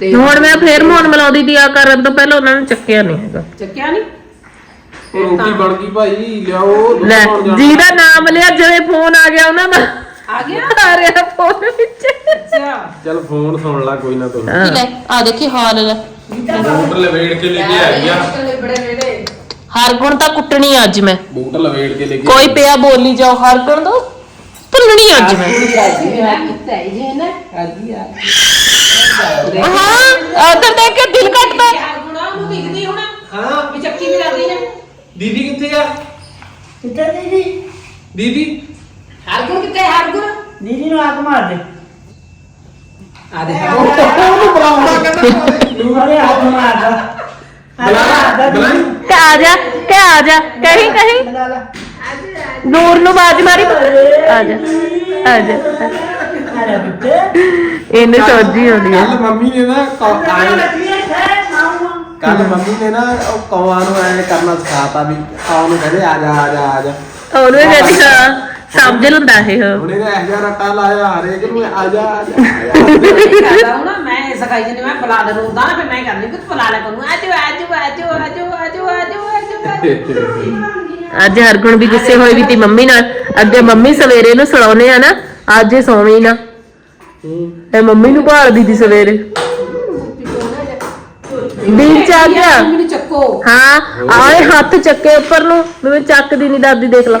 [SPEAKER 2] ਤੇ
[SPEAKER 1] ਹੁਣ ਮੈਂ ਫੇਰ ਮੋਨ ਮਿਲਾਉਂਦੀ ਦੀ ਆ ਕਰਨ ਤੋਂ ਪਹਿਲਾਂ ਉਹਨਾਂ ਨੇ ਚੱਕਿਆ ਨਹੀਂ ਹੈਗਾ।
[SPEAKER 2] ਚੱਕਿਆ ਨਹੀਂ
[SPEAKER 4] ਰੋਟੀ ਬਣ ਗਈ ਭਾਈ ਲਿਆਓ
[SPEAKER 1] ਲੈ। ਜਿਹਦਾ ਨਾਮ ਲਿਆ ਜਿਵੇਂ ਫੋਨ ਆ ਗਿਆ ਉਹਨਾਂ ਦਾ।
[SPEAKER 2] ਆ ਗਿਆ?
[SPEAKER 1] ਆ ਰਿਹਾ ਫੋਨ ਵਿੱਚ।
[SPEAKER 2] ਅੱਛਾ।
[SPEAKER 4] ਚੱਲ ਫੋਨ ਸੁਣ ਲੈ ਕੋਈ ਨਾ ਤੂੰ
[SPEAKER 1] ਲੈ ਆ ਦੇਖੀ ਹਾਲ। ਲੈ।
[SPEAKER 4] ਬੂਟ ਲਵੇੜ ਕੇ ਲੈ ਕੇ ਆਈ ਆ।
[SPEAKER 2] ਬੜੇ ਵੇਲੇ
[SPEAKER 1] ਹਰ ਗੁਣ ਤਾਂ ਕੁੱਟਣੀ ਅੱਜ ਮੈਂ।
[SPEAKER 4] ਬੂਟ ਲਵੇੜ ਕੇ ਲੈ ਕੇ
[SPEAKER 1] ਕੋਈ ਪਿਆ ਬੋਲੀ ਜਾਓ ਹਰ ਗੁਣ ਦੋ ਭੁੱਲਣੀ ਅੱਜ ਮੈਂ। ਹਾਂ ਉਧਰ ਦੇਖ ਕੇ ਦਿਲ ਕੱਟਦਾ
[SPEAKER 2] ਯਾਰ ਗੁਣਾ ਨੂੰ ਦਿਖਦੀ ਹੁਣ। ਹਾਂ ਵੀ ਚੱਕੀ ਵੀ ਲੱਗਦੀ ਨੇ
[SPEAKER 4] ਦੀਦੀ ਕਿੱਥੇ ਆ?
[SPEAKER 3] ਕਿੱਥੇ ਦੀਦੀ?
[SPEAKER 4] ਦੀਦੀ
[SPEAKER 2] ਹਰ ਗੁਣ ਕਿੱਥੇ ਹਰ ਗੁਣ
[SPEAKER 3] ਦੀਦੀ ਨੂੰ ਆਕ ਮਾਰ ਦੇ।
[SPEAKER 2] ਆ ਦੇ।
[SPEAKER 4] ਉਹਨੂੰ ਬੁਲਾਉਣਾ ਕਹਿੰਦਾ
[SPEAKER 3] ਤੂੰ ਵਾਲੇ ਹੱਥ ਮਾਰਦਾ
[SPEAKER 4] ਬੁਲਾ ਬੁਲਾ
[SPEAKER 1] ਕਿ ਆ ਜਾ ਕਿ ਆ ਜਾ ਕਹੀਂ ਕਹੀਂ। ਨੂਰ ਨੂੰ ਬਾਜ ਮਾਰੀ। ਆ ਜਾ। ਆ ਜਾ
[SPEAKER 3] ਅਰੇ ਬਿੱਤੇ
[SPEAKER 1] ਇਹਨੇ ਸੋਝੀ ਹੁੰਦੀ ਹੈ
[SPEAKER 4] ਕੱਲ ਮੰਮੀ ਨੇ ਨਾ ਕੱਲ ਮੰਮੀ ਨੇ। ਨਾ ਉਹ ਕੌਆਂ ਨੂੰ ਐ ਕਰਨਾ ਸਿਖਾਤਾ ਵੀ ਕੌਂ ਨੂੰ ਕਹਿੰਦੇ ਆ ਜਾ ਆ ਜਾ ਆ ਜਾ।
[SPEAKER 1] ਉਹਨੂੰ ਵੀ ਕਹਿੰਦੀ ਹਾਂ। ਸਮਝ ਲੰਦਾ ਇਹ।
[SPEAKER 4] ਹੁਣ ਇਹਨੇ ਇਹ ਜਿਹਾ ਰੱਟਾ ਲਾਇਆ ਹਰੇਕ ਨੂੰ ਆ ਜਾ ਆ ਜਾ, ਆ ਜਾ।
[SPEAKER 2] ਕਰਦਾ ਹੁਣ ਮੈਂ ਸਕਾਈ ਜਨੇ ਮੈਂ ਬੁਲਾ ਦੇ ਰੋਂਦਾ ਨਾ ਫਿਰ ਮੈਂ ਕਰਨੀ ਕਿ ਬੁਲਾ ਲੈ ਕਰੂੰ ਆਜੋ ਆਜੋ ਆਜੋ ਆਜੋ ਆਜੋ ਆਜੋ ਆਜੋ
[SPEAKER 1] ਅੱਜ ਹਰਗੁਣ ਵੀ ਗੁੱਸੇ ਹੋਈ ਵੀ ਤੀ ਮੰਮੀ ਨਾਲ। ਅੱਗੇ ਮੰਮੀ ਸਵੇਰੇ ਨੂੰ ਸਲਾਉਨੇ ਆ ਨਾ ਅੱਜ ਇਹ ਸੌਵੇਂ ਹੀ ਨਾ। ਇਹ ਮੰਮੀ ਨੂੰ ਭਾਲਦੀ ਤੀ ਸਵੇਰੇ। ਦਿਨ ਚ ਆ ਗਿਆ
[SPEAKER 2] ਮੈਨੂੰ ਚੱਕੋ।
[SPEAKER 1] ਹਾਂ ਆਏ ਹੱਥ ਚੱਕੇ ਉੱਪਰ ਨੂੰ ਵੀ ਮੈਂ ਚੱਕਦੀ ਨਹੀਂ ਦਾਦੀ ਦੇਖ ਲਾ।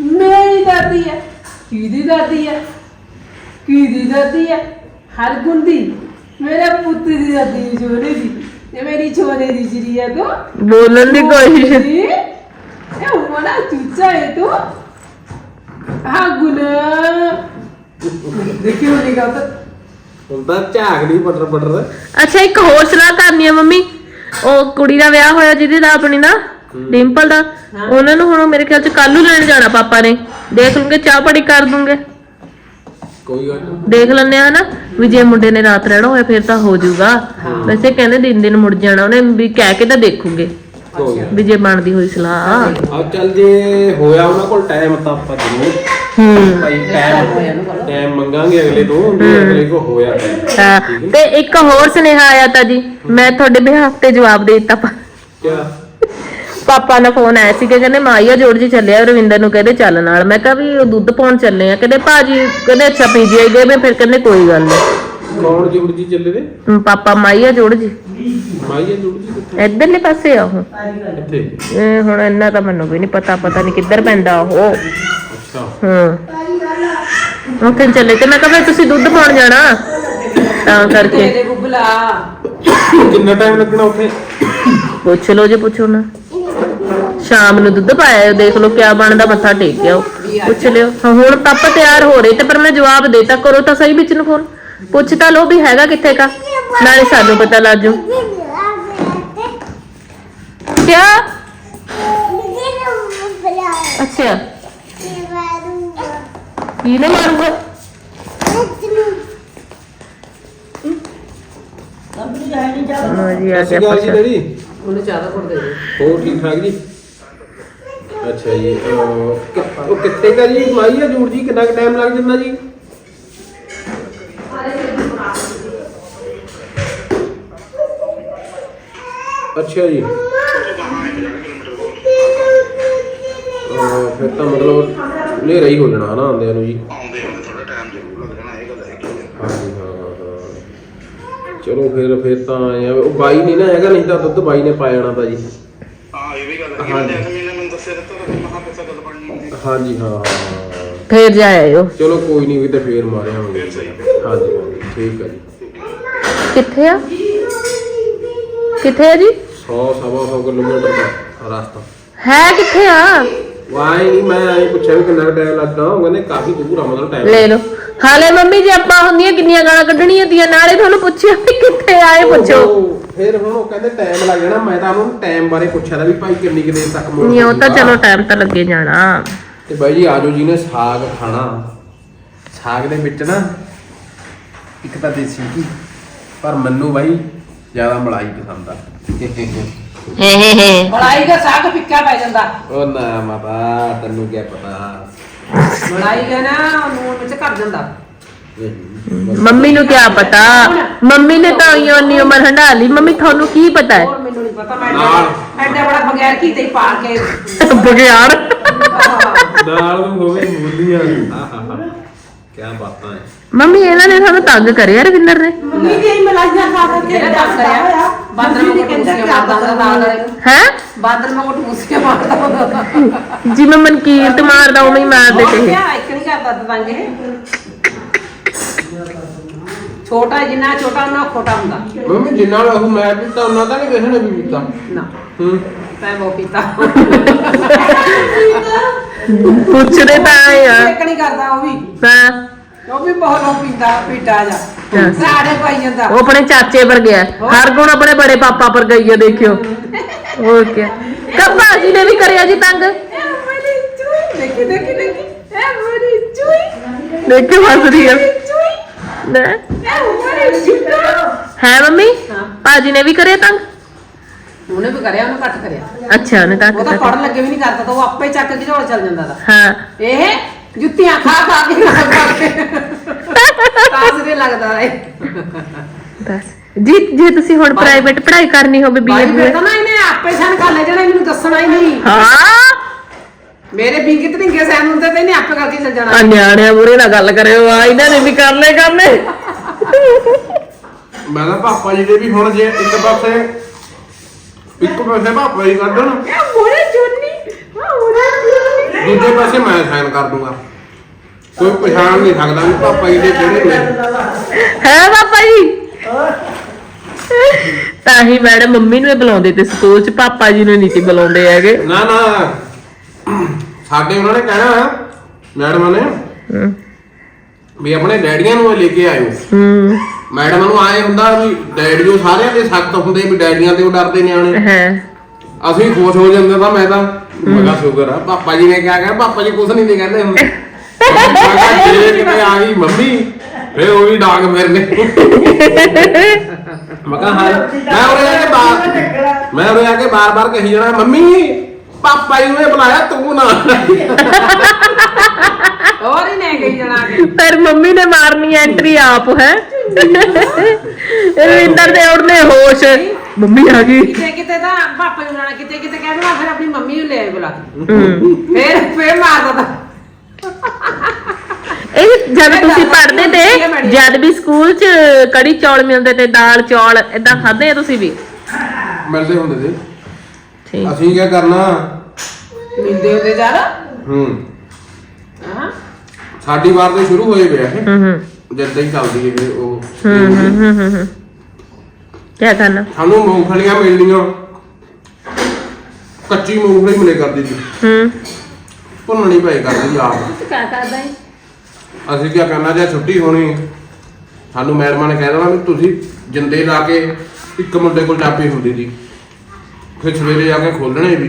[SPEAKER 2] ਮੇਰੀ ਦਾਦੀ ਹੈ ਕਿਹਦੀ ਦਾਦੀ ਹੈ ਕਿਹਦੀ ਦਾਦੀ ਹੈ? ਹਰ ਗੁੰਦੀ ਮੇਰੇ ਪੁੱਤ ਦੀ ਦਾਦੀ ਛੋਟੇ ਦੀ। ਇਹ ਮੇਰੀ ਛੋਟੇ ਦੀ ਜਿਹੜੀ ਹੈ ਤੋ
[SPEAKER 1] ਬੋਲਣ ਦੀ ਕੋਸ਼ਿਸ਼।
[SPEAKER 2] ਇਹ ਮੋਨਾ ਚੁੱਚਾ ਹੈ ਤੋ। ਹਾਂ ਗੁਨਾ ਦੇਖਿਓ ਨਹੀਂ ਗਾ ਤਾਂ
[SPEAKER 4] ਹੁਣ ਤਾਂ ਝਾਕਦੀ ਪਟਰ ਪਟਰ।
[SPEAKER 1] ਅੱਛਾ ਇੱਕ ਹੋਰ ਸਲਾਹ ਕਰਨੀ ਆ ਮੰਮੀ। ਉਹ ਕੁੜੀ ਦਾ ਵਿਆਹ ਹੋਇਆ ਜਿਹਦੇ ਦਾ ਆਪਣੀ ਦਾ। ਡਿੰਪਲ ਦਾ? ਉਹਨਾਂ ਨੂੰ ਹੁਣ ਮੇਰੇ ਖਿਆਲ ਚ ਕੱਲ ਨੂੰ ਲੈਣ ਜਾਣਾ ਪਾਪਾ ਨੇ। ਦੇਖ ਲੂੰਗੇ ਚਾਹ ਪੜੀ ਕਰ ਦੂੰਗੇ।
[SPEAKER 4] ਕੋਈ ਗੱਲ ਨੀ।
[SPEAKER 1] ਦੇਖ ਲੈਣੇ ਆ ਨਾ ਵੀ ਜੇ ਮੁੰਡੇ ਨੇ ਰਾਤ ਰਹਿਣਾ ਹੋਇਆ ਫਿਰ ਤਾਂ ਹੋ ਜਾਊਗਾ। ਵੈਸੇ ਕਹਿੰਦੇ ਦਿਨ ਦਿਨ ਮੁੜ ਜਾਣਾ ਉਹਨੇ ਵੀ ਕਹਿ ਕੇ ਤਾਂ ਦੇਖੂਗੇ।
[SPEAKER 4] ਕੋਈ ਗੱਲ
[SPEAKER 1] ਵੀ ਜੇ ਬਣਦੀ ਹੋਈ ਸਲਾਹ।
[SPEAKER 4] ਆ ਚੱਲ ਜੇ ਹੋਇਆ ਉਹਨਾਂ ਕੋਲ ਟਾਈਮ ਤਾਂ ਆਪਾਂ ਜ਼ਰੂਰ
[SPEAKER 1] ਹੂੰ।
[SPEAKER 4] ਭਾਈ ਟਾਈਮ ਟਾਈਮ ਮੰਗਾਂਗੇ ਅਗਲੇ ਤੋਂ ਵੀ ਅਗਲੇ ਕੋ ਹੋਇਆ time।
[SPEAKER 1] ਹਾਂ, ਤੇ ਇੱਕ ਹੋਰ ਸੁਨੇਹਾ ਆਇਆ ਤਾਂ ਜੀ ਮੈਂ ਤੁਹਾਡੇ ਬਿਹਾਫ ਤੇ ਜਵਾਬ ਦੇ ਦਿੱਤਾ। ਪਾ-
[SPEAKER 4] ਕਿਆ?
[SPEAKER 1] ਪਾਪਾ ਦਾ ਫੋਨ ਆਇਆ ਸੀ ਕਿ ਕਹਿੰਦੇ ਮਾਈਆ ਜੋੜ ਜੀ ਚੱਲਿਆ ਰਵਿੰਦਰ ਨੂੰ ਕਹਿੰਦੇ ਚੱਲ ਨਾਲ। ਮੈਂ ਕਿਹਾ ਵੀ ਉਹ ਦੁੱਧ ਪਾਉਣ ਚੱਲੇ ਆ। ਕਹਿੰਦੇ ਭਾਜੀ ਕਹਿੰਦੇ ਅੱਛਾ ਪੀਜੀਆਈ ਗਏ ਮੈਂ ਫਿਰ ਕਹਿੰਦੇ ਕੋਈ ਗੱਲ ਨਹੀਂ
[SPEAKER 4] ਕੌਣ ਜੁੜ ਜੀ ਚੱਲੇ ਨੇ
[SPEAKER 1] ਪਾਪਾ ਮਾਈਆ ਜੋੜ ਜੀ।
[SPEAKER 4] ਮਾਈਆ ਜੁੜ ਜੀ ਕਿੱਥੇ?
[SPEAKER 1] ਇਧਰਲੇ ਪਾਸੇ ਆ ਉਹ।
[SPEAKER 4] ਕਿੱਥੇ?
[SPEAKER 1] ਇਹ ਹੁਣ ਇੰਨਾ ਤਾਂ ਮੈਨੂੰ ਵੀ ਨਹੀਂ ਪਤਾ ਪਤਾ ਨਹੀਂ ਕਿੱਧਰ ਪੈਂਦਾ ਉਹ।
[SPEAKER 4] ਅੱਛਾ।
[SPEAKER 1] ਹਾਂ ਉੱਥੇ ਚੱਲੇ ਤੇ ਮੈਂ ਕਿਹਾ ਵੀ ਤੁਸੀਂ ਦੁੱਧ ਪਾਉਣ ਜਾਣਾ? ਤਾਂ ਕਰਕੇ।
[SPEAKER 2] ਤੇਰੇ
[SPEAKER 4] ਕਿੰਨਾ ਟਾਈਮ ਲੱਗਣਾ ਉੱਥੇ?
[SPEAKER 1] ਪੁੱਛ ਲਓ ਜੇ ਪੁੱਛੋ ਨਾ। ਸ਼ਾਮ ਨੂੰ ਦੁੱਧ ਪਾਇਆ ਦੇਖ ਲਓ ਕਿਆ ਬਣਦਾ ਮੱਥਾ ਟੇਕ ਆਓ ਪੁੱਛ ਲਿਓ। ਹਾਂ, ਹੁਣ ਕੱਪ ਤਿਆਰ ਹੋ ਰਹੇ ਤੇ ਪਰ ਮੈਂ ਜਵਾਬ ਦੇਤਾ ਕਰੋ ਤਾਂ ਸਹੀ ਵਿੱਚ ਨੂੰ ਫੋਨ। ਪੁੱਛ ਤਾਂ ਲਓ ਵੀ ਹੈਗਾ ਕਿੱਥੇ ਕਾ ਨਾਲੇ ਸਾਨੂੰ ਪਤਾ ਲੱਗ ਜੂ। ਕਿਆ? ਅੱਛਾ। ਕੀ ਨੇ ਮਾਰੂਗਾ ਲਓ ਜੀ ਆ ਗਿਆ
[SPEAKER 4] ਸ਼੍ਰੀ
[SPEAKER 2] ਉਹਨੂੰ ਜ਼ਿਆਦਾ ਕਰ ਦੇ
[SPEAKER 4] ਹੋਰ ਠੀਕ ਠਾਕ ਜੀ? ਅੱਛਾ ਜੀ ਅਹ, ਕਿ- ਉਹ ਕਿੱਥੇ ਕਾ ਜੀ? ਮਾਈਆ ਜੂੜ ਜੀ ਕਿੰਨਾ ਟਾਈਮ ਲੱਗ ਜਾਂਦਾ ਜੀ? ਅੱਛਾ ਜੀ। ਅਹ, ਫਿਰ ਤਾਂ ਮਤਲਬ ਹਨੇਰਾ ਹੀ ਹੋ ਜਾਣਾ ਹਨਾ ਆਉਂਦਿਆਂ ਨੂੰ ਜੀ
[SPEAKER 6] ਆਉਂਦੇ ਹੁੰਦੇ ਥੋੜਾ ਟਾਈਮ ਜ਼ਰੂਰ ਲੱਗਣਾ ਇਹ ਗੱਲ ਹੈਗੀ ਹੈ
[SPEAKER 4] ਹਾਂਜੀ ਹਾਂ ਹਾਂ ਚਲੋ ਫਿਰ ਫਿਰ ਤਾਂ ਐਂ ਆ ਵੀ ਉਹ ਬਾਈ ਨਹੀਂ ਨਾ ਹੈਗਾ ਨਹੀਂ ਤਾਂ ਦੁੱਧ ਬਾਈ ਨੇ ਪਾ ਜਾਣਾ ਤਾਂ ਜੀ।
[SPEAKER 6] ਹਾਂ ਇਹ ਵੀ ਗੱਲ ਹੈਗੀ
[SPEAKER 4] ਹਾਂਜੀ।
[SPEAKER 6] ਮੈਂ ਜੈਸਮੀਨ ਨੇ ਮੈਨੂੰ ਦੱਸਿਆ ਦਿੱਤਾ ਤਾਂ ਮਹਾ ਪੈਸਾ ਗੱਲ ਬਣਨੀ ਨਹੀਂ
[SPEAKER 4] ਹਾਂਜੀ ਹਾਂ
[SPEAKER 1] ਫੇਰ ਜਾ ਆਇਓ
[SPEAKER 4] ਚਲੋ ਕੋਈ ਨਹੀਂ ਕਿਤੇ ਫੇਰ ਮਾਰਿਆ ਹੋਵੇ ਹਾਂਜੀ ਹਾਂਜੀ ਠੀਕ ਹੈ ਜੀ।
[SPEAKER 1] ਕਿੱਥੇ ਆ? ਕਿੱਥੇ ਆ ਜੀ?
[SPEAKER 4] 100 ਸਵਾ 100 ਕਿਲੋਮੀਟਰ ਦਾ ਰਸਤਾ।
[SPEAKER 1] ਹੈ ਕਿੱਥੇ ਆ?
[SPEAKER 4] ਵਾਈ ਨਹੀਂ ਮੈਂ ਆਈ ਪੁੱਛਿਆ ਵੀ ਕਿੰਨਾ ਟਾਈਮ ਲੱਗਦਾ ਉਹ ਕਹਿੰਦੇ ਕਾਫੀ ਦੂਰ ਆ ਮਤਲਬ ਟਾਈਮ
[SPEAKER 1] ਲੈ ਲਓ। ਹਾਲੇ ਮੰਮੀ ਜੀ ਆਪਾਂ ਹੁੰਦੀਆਂ ਕਿੰਨੀਆਂ ਗਾਲਾਂ ਕੱਢਣੀਆਂ ਤੀਆਂ ਨਾਲੇ ਤੁਹਾਨੂੰ ਪੁੱਛਿਆ ਵੀ ਕਿੱਥੇ ਆਏ ਪੁੱਛੋ।
[SPEAKER 4] ਫਿਰ ਹੁਣ ਉਹ ਕਹਿੰਦੇ ਟਾਈਮ ਲੱਗ ਜਾਣਾ ਮੈਂ ਤਾਂ ਉਹਨਾਂ ਨੂੰ ਟਾਈਮ ਬਾਰੇ ਪੁੱਛਿਆ ਤਾਂ ਵੀ ਭਾਈ ਕਿੰਨੀ ਕੁ ਦੇਰ ਤੱਕ ਮੋੜ
[SPEAKER 1] ਨਹੀਂ ਉਹ ਤਾਂ
[SPEAKER 4] ਹੋਊਗਾ।
[SPEAKER 1] ਚਲੋ ਟਾਈਮ ਤਾਂ ਲੱਗੇ ਜਾਣਾ।
[SPEAKER 4] ਤੇ ਬਾਈ ਜੀ ਆਜੋ ਜੀ ਨੇ ਸਾਗ ਖਾਣਾ। ਸਾਗ ਦੇ ਵਿੱਚ ਨਾ ਇੱਕ ਤਾਂ ਦੇਸੀ ਘੀ ਪਰ ਮੈਨੂੰ ਬਾਈ ਜ਼ਿਆਦਾ ਮਲਾਈ ਪਸੰਦ ਆ।
[SPEAKER 1] ਹੇ ਹੇ ਹੇ।
[SPEAKER 2] ਮਲਾਈ ਦਾ ਸਾਗ ਫਿੱਕਾ ਪੈ ਜਾਂਦਾ।
[SPEAKER 4] ਉਹ ਨਾ ਮਾਤਾ ਤੈਨੂੰ ਕੀ ਪਤਾ?
[SPEAKER 2] ਮਲਾਈ ਦਾ ਨਾ ਨੂਨ ਵਿੱਚ ਘੱਟ ਜਾਂਦਾ।
[SPEAKER 1] ਮੰਮੀ ਨੂੰ ਕੀ ਪਤਾ? ਮੰਮੀ ਨੇ ਤਾਂ ਇਉਂ ਨੀ ਉਮਰ ਹੰਡਾ ਲਈ। ਮੰਮੀ ਤੁਹਾਨੂੰ ਕੀ ਪਤਾ ਹੈ?
[SPEAKER 2] ਹੋਰ ਮੈਨੂੰ ਨਹੀਂ ਪਤਾ ਮੈਂ
[SPEAKER 4] ਨਾਲ।
[SPEAKER 2] ਐਡਾ- ਐਡਾ ਬੜਾ ਬਗੈਰ ਕੀ ਤੇ ਪਾ ਕੇ।
[SPEAKER 1] ਬਗਿਆੜ
[SPEAKER 4] ਦਾਲ ਨੂੰ ਹੋਵੇ ਮੂਲੀਆਂ। ਆਹਾਹਾ ਕੀ ਬਾਤਾਂ ਹੈ
[SPEAKER 1] ਮੰਮੀ ਇਹਨਾਂ ਨੇ ਸਾਨੂੰ ਤੰਗ ਕਰਿਆ ਰਵਿੰਦਰ ਨੇ।
[SPEAKER 5] ਮੰਮੀ ਦੀ ਮਲਾਈਆਂ ਖਾ ਕੇ
[SPEAKER 2] ਜਿਹੜਾ ਦੱਸ ਰਿਹਾ ਬਾਂਦਰ
[SPEAKER 5] ਕਹਿੰਦਾ ਕਿਆ
[SPEAKER 2] ਮਾਰਦਾ
[SPEAKER 1] ਹੈ?
[SPEAKER 2] ਬਾਂਦਰ ਨੂੰ ਕੋਟ ਮੁੱਸੀਆਂ ਮਾਰਦਾ।
[SPEAKER 1] ਜਿਵੇਂ ਮਨਕੀਰਤ ਮਾਰਦਾ ਉਵੇਂ ਹੀ ਮਾਰਦੇ ਤੇ
[SPEAKER 2] ਇੱਕ ਨਹੀਂ ਕਰਦਾ ਤੰਗ ਇਹ। ਛੋਟਾ ਜਿੰਨਾ ਛੋਟਾ ਉਹਨਾਂ ਖੋਟਾ ਹੁੰਦਾ
[SPEAKER 4] ਮੰਮੀ ਜਿੰਨਾ ਉਹ ਮੈਂ ਪੀਤਾ ਉਹਨਾਂ ਦਾ ਨਹੀਂ ਕਿਸੇ ਨੇ ਵੀ ਪੀਤਾ
[SPEAKER 2] ਨਾ
[SPEAKER 4] ਹੂੰ
[SPEAKER 2] ਤੈਂ ਉਹ ਪੀਤਾ
[SPEAKER 1] ਪੁੱਛਦੇ ਤਾਂ ਆਏ ਆ
[SPEAKER 2] ਇੱਕ ਨਹੀਂ ਕਰਦਾ ਉਹ ਵੀ
[SPEAKER 1] ਹਾਂ
[SPEAKER 2] ਉਹ ਵੀ ਬਹੁਤ ਉਹ ਪੀਂਦਾ ਪੀਟਾ ਜਾ
[SPEAKER 1] ਹਾਂ।
[SPEAKER 2] ਸਾਡੇ ਪਾਈ ਜਾਂਦਾ
[SPEAKER 1] ਉਹ ਆਪਣੇ ਚਾਚੇ ਪਰ ਗਿਆ ਹਰ ਗੁਣ ਆਪਣੇ ਬੜੇ ਪਾਪਾ ਪਰ ਗਈ ਹੈ ਦੇਖਿਓ ਹੋਰ ਕੀ ਕੱਪਾ ਜੀ ਨੇ ਵੀ ਕਰਿਆ ਜੀ ਤੰਗ
[SPEAKER 2] ਮੇਰੀ ਚੂਈ ਦੇਖੀ ਦੇਖੀ ਦੇਖੀ ਇਹ ਮੇਰੀ ਚੂਈ
[SPEAKER 1] ਦੇਖਿਓ ਹੱਸ ਰਹੀ ਹੈ
[SPEAKER 2] ਚੂਈ
[SPEAKER 1] ਲੈ। ਹੈ ਮੰਮੀ। ਭਾਜੀ ਨੇ ਵੀ ਕਰਿਆ ਤੰਗ?
[SPEAKER 2] ਉਹਨੇ ਵੀ ਕਰਿਆ ਉਹਨੇ ਘੱਟ ਕਰਿਆ।
[SPEAKER 1] ਅੱਛਾ ਉਹਨੇ ਤੰਗ
[SPEAKER 2] ਉਹ ਤਾਂ ਪੜਨ ਲੱਗੇ ਵੀ ਨਹੀਂ ਕਰਦਾ ਤਾਂ ਉਹ ਆਪੇ ਚੱਕ ਕੇ ਝੋਲ ਚੱਲ ਜਾਂਦਾ ਦਾ
[SPEAKER 1] ਹਾਂ।
[SPEAKER 2] ਇਹ ਜੁੱਤੀਆਂ ਖਾ ਖਾ ਕੇ ਨਾ ਖਾ ਕੇ ਲੱਗਦਾ ਏ
[SPEAKER 1] ਬਸ। ਜੀ ਜੇ ਤੁਸੀਂ ਹੁਣ ਪ੍ਰਾਈਵੇਟ ਪੜ੍ਹਾਈ ਕਰਨੀ ਹੋਵੇ
[SPEAKER 2] ਬਾਈ
[SPEAKER 1] ਬੀਏ
[SPEAKER 2] ਫਿਰ ਤਾਂ ਨਾ ਇਹਨੇ ਆਪੇ ਸਨ ਕਰ ਲੈ ਜਾਣਾ ਮੈਨੂੰ ਦੱਸਣਾ ਹੀ ਨਹੀਂ।
[SPEAKER 1] ਹਾਂ।
[SPEAKER 2] ਮੇਰੇ ਬਿੰਗੇ ਤਰੀਕੇ ਸੈਨ ਹੁੰਦੇ ਤੇ ਇਹਨੇ ਆਪੇ ਕਰਕੇ ਚੱਲ ਜਾਣਾ।
[SPEAKER 1] ਆ ਨਿਆਣਿਆਂ ਮੂਰੇ ਨਾ ਗੱਲ ਕਰਿਓ ਆ ਇਹਨਾਂ ਨੇ ਵੀ ਕਰ ਲੈ ਕਰਨੇ
[SPEAKER 4] ਮੈਂ ਤਾਂ ਪਾਪਾ ਜੀ ਦੇ ਵੀ ਹੁਣ ਜੇ ਇੱਕ ਪਾਸੇ ਇੱਕ ਪਾਸੇ ਪਾਪਾ ਜੀ ਕਰ ਦੇਣ
[SPEAKER 2] ਇਹ ਮੋਰੇ ਚੁੰਨੀ ਆ ਮੋਰੇ ਚੁੰਨੀ
[SPEAKER 4] ਦੂਜੇ ਪਾਸੇ ਮੈਂ ਸਾਈਨ ਕਰ ਦੂੰਗਾ। ਕੋਈ ਪਛਾਣ ਨਹੀਂ ਸਕਦਾ ਵੀ ਪਾਪਾ ਜੀ ਦੇ ਕਿਹੜੇ ਨੇ।
[SPEAKER 1] ਹੈ ਪਾਪਾ ਜੀ? ਤਾਂ ਹੀ ਮੈਡਮ ਮੰਮੀ ਨੂੰ ਹੀ ਬੁਲਾਉਂਦੇ ਤੇ ਸਕੂਲ ਚ ਪਾਪਾ ਜੀ ਨੂੰ ਨਹੀਂ ਸੀ ਬੁਲਾਉਂਦੇ ਹੈਗੇ।
[SPEAKER 4] ਨਾ ਨਾ। ਸਾਡੇ ਉਹਨਾਂ ਨੇ ਕਹਿਣਾ ਮੈਡਮ ਨੇ ਵੀ ਆਪਣੇ ਡੈਡੀਆਂ ਨੂੰ ਲੈ ਕੇ ਆਇਓ। ਮੈਡਮ ਨੂੰ ਆਏ ਹੁੰਦਾ ਵੀ ਡੈਡੀਓ ਸਾਰਿਆਂ ਦੇ ਸਖਤ ਹੁੰਦੇ ਵੀ ਡੈਡੀਆਂ ਤੇ ਉਹ ਡਰਦੇ ਨਿਆਣੇ।
[SPEAKER 1] ਹੈ।
[SPEAKER 4] ਅਸੀਂ ਖੁਸ਼ ਹੋ ਜਾਂਦੇ ਤਾਂ ਮੈਂ ਤਾਂ ਮੈਂ ਕਿਹਾ ਸ਼ੁਕਰ ਆ। ਪਾਪਾ ਜੀ ਨੇ ਕਿਹਾ ਕਿਹਾ ਪਾਪਾ ਜੀ ਕੁਛ ਨਹੀਂ ਦੇ ਕਹਿੰਦੇ ਹੁੰਦੇ। ਮੈਂ ਕਿਹਾ ਜੇ ਕਿਤੇ ਆ ਗਈ ਮੰਮੀ ਫੇ ਉਹ ਵੀ ਡਾਂਗ ਫਿਰਨੇ। ਮੈਂ ਕਿਹਾ ਹਾਂ। ਮੈਂ ਉਰੇ ਆ ਕੇ ਬਾਰ ਮੈਂ ਉਰੇ ਆ ਕੇ ਬਾਰ-ਬਾਰ ਕਹੀ ਜਾਣਾ ਮੰਮੀ ਪਾਪਾ ਜੀ ਨੇ ਬੁਲਾਇਆ ਤੂੰ ਨਾ।
[SPEAKER 2] ਹੋਰ ਹੀ ਨੇ ਗਈ ਜਣਾ ਕੇ।
[SPEAKER 1] ਫਿਰ ਮੰਮੀ ਨੇ ਮਾਰਨੀ ਐਂਟਰੀ ਆਪ ਹੈ? ਰਵਿੰਦਰ ਦੇ ਉੜਨੇ ਹੋਸ਼। ਮੰਮੀ ਆ ਗਈ।
[SPEAKER 2] ਕਿਤੇ ਕਿਤੇ ਤਾਂ ਪਾਪਾ ਨੂੰ ਜਾਣਾ ਕਿਤੇ ਕਿਤੇ ਕਹਿ ਦੇਣਾ ਫਿਰ ਆਪਣੀ ਮੰਮੀ ਨੂੰ ਲੈ ਬੁਲਾ। ਫੇਰ ਫੇਰ ਮਾਰਦਾ ਤਾਂ
[SPEAKER 1] ਇਹ ਜਦ ਤੁਸੀਂ ਪੜ੍ਹਦੇ ਤੇ ਜਦ ਵੀ ਸਕੂਲ ਚ ਕੜੀ ਚੌਲ ਮਿਲਦੇ ਤੇ ਦਾਲ ਚੌਲ ਇਦਾਂ ਖਾਦੇ ਆ ਤੁਸੀਂ ਵੀ?
[SPEAKER 4] ਮਿਲਦੇ ਹੁੰਦੇ ਸੀ।
[SPEAKER 1] ਠੀਕ।
[SPEAKER 4] ਅਸੀਂ ਕੀ ਕਰਨਾ?
[SPEAKER 2] ਮਿਲਦੇ ਹੁੰਦੇ ਯਾਰ।
[SPEAKER 4] ਹੂੰ।
[SPEAKER 2] ਹਾਂ।
[SPEAKER 4] ਸਾਡੀ ਵਾਰ ਤੇ ਸ਼ੁਰੂ ਹੋਏ ਪਿਆ ਇਹ।
[SPEAKER 1] ਹਮ ਹਮ
[SPEAKER 4] ਜਿੱਦਾਂ ਹੀ ਚੱਲਦੀ ਹੈ ਇਹ ਉਹ
[SPEAKER 1] ਹਮ ਹਮ ਹਮ ਕੀ ਕਰਨਾ
[SPEAKER 4] ਸਾਨੂੰ ਮੂੰਗਫਲੀਆਂ ਮਿਲਦੀਆਂ ਕੱਚੀ ਮੂੰਗਫਲੀ ਮਿਲੇ ਕਰਦੀ ਸੀ।
[SPEAKER 1] ਹਮ
[SPEAKER 4] ਭੁੰਨਣੀ ਪਏ ਕਰਦੀ ਸੀ ਆਪ।
[SPEAKER 2] ਕੀ ਕਰਦਾ ਹੈ
[SPEAKER 4] ਅਸੀਂ ਕੀ ਕਰਨਾ ਜੇ ਛੁੱਟੀ ਹੋਣੀ ਸਾਨੂੰ ਮੈਡਮਾਂ ਨੇ ਕਹਿ ਦੇਣਾ ਵੀ ਤੁਸੀਂ ਜਿੰਦੇ ਲਾ ਕੇ ਇੱਕ ਮੁੰਡੇ ਕੋਲ ਚਾਬੀ ਹੁੰਦੀ ਸੀ। ਫਿਰ ਸਵੇਰੇ ਜਾ ਕੇ ਖੋਲਣੇ ਵੀ।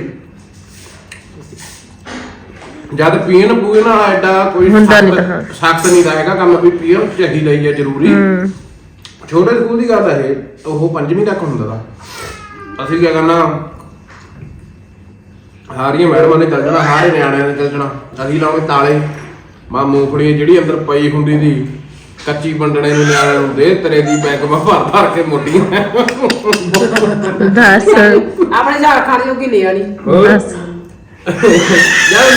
[SPEAKER 4] ਜਦ ਪੀਣ ਪੂਣ ਵਾਲਾ ਐਡਾ ਕੋਈ
[SPEAKER 1] ਹੁੰਦਾ ਨੀ ਤਾਂ, ਹਾਂ।
[SPEAKER 4] ਸਖਤ ਨਹੀਂ ਰਹੇਗਾ ਕੰਮ ਵੀ ਪੀਣ ਚਾਹੀਦਾ ਹੀ ਹੈ ਜ਼ਰੂਰੀ। ਛੋਟੇ ਸਕੂਲ ਦੀ ਗੱਲ ਹੈ ਉਹ ਪੰਜਵੀਂ ਤੱਕ ਹੁੰਦਾ ਦਾ ਅਸੀਂ ਕੀ ਕਰਨਾ? ਹਾਰੀਆਂ ਮੈਡਮਾਂ ਨੇ ਚੱਲ ਜਾਣਾ ਹਾਰੇ ਨਿਆਣਿਆਂ ਨੇ ਚੱਲ ਜਾਣਾ। ਅਸੀਂ ਲਾਉਣੇ ਤਾਲੇ। ਮਾਂ ਮੂੰਗਫੜੀ ਜਿਹੜੀ ਅੰਦਰ ਪਈ ਹੁੰਦੀ ਸੀ ਕੱਚੀ ਵੰਡਣੇ ਨੂੰ ਨਿਆਣਿਆਂ ਨੂੰ ਦੇ ਤੇਰੇ ਦੀ ਬੈਗ ਮਾ ਭਰ ਭਰ ਕੇ ਮੋਟੀਆਂ
[SPEAKER 1] ਦੱਸ।
[SPEAKER 2] ਆਪਣੇ ਝਾੜ ਖਾਣੇ ਜੋਗੀ ਲੈ ਆਣੀ
[SPEAKER 4] ਹੋਰ?
[SPEAKER 1] ਦੱਸ
[SPEAKER 4] ਯਾਰ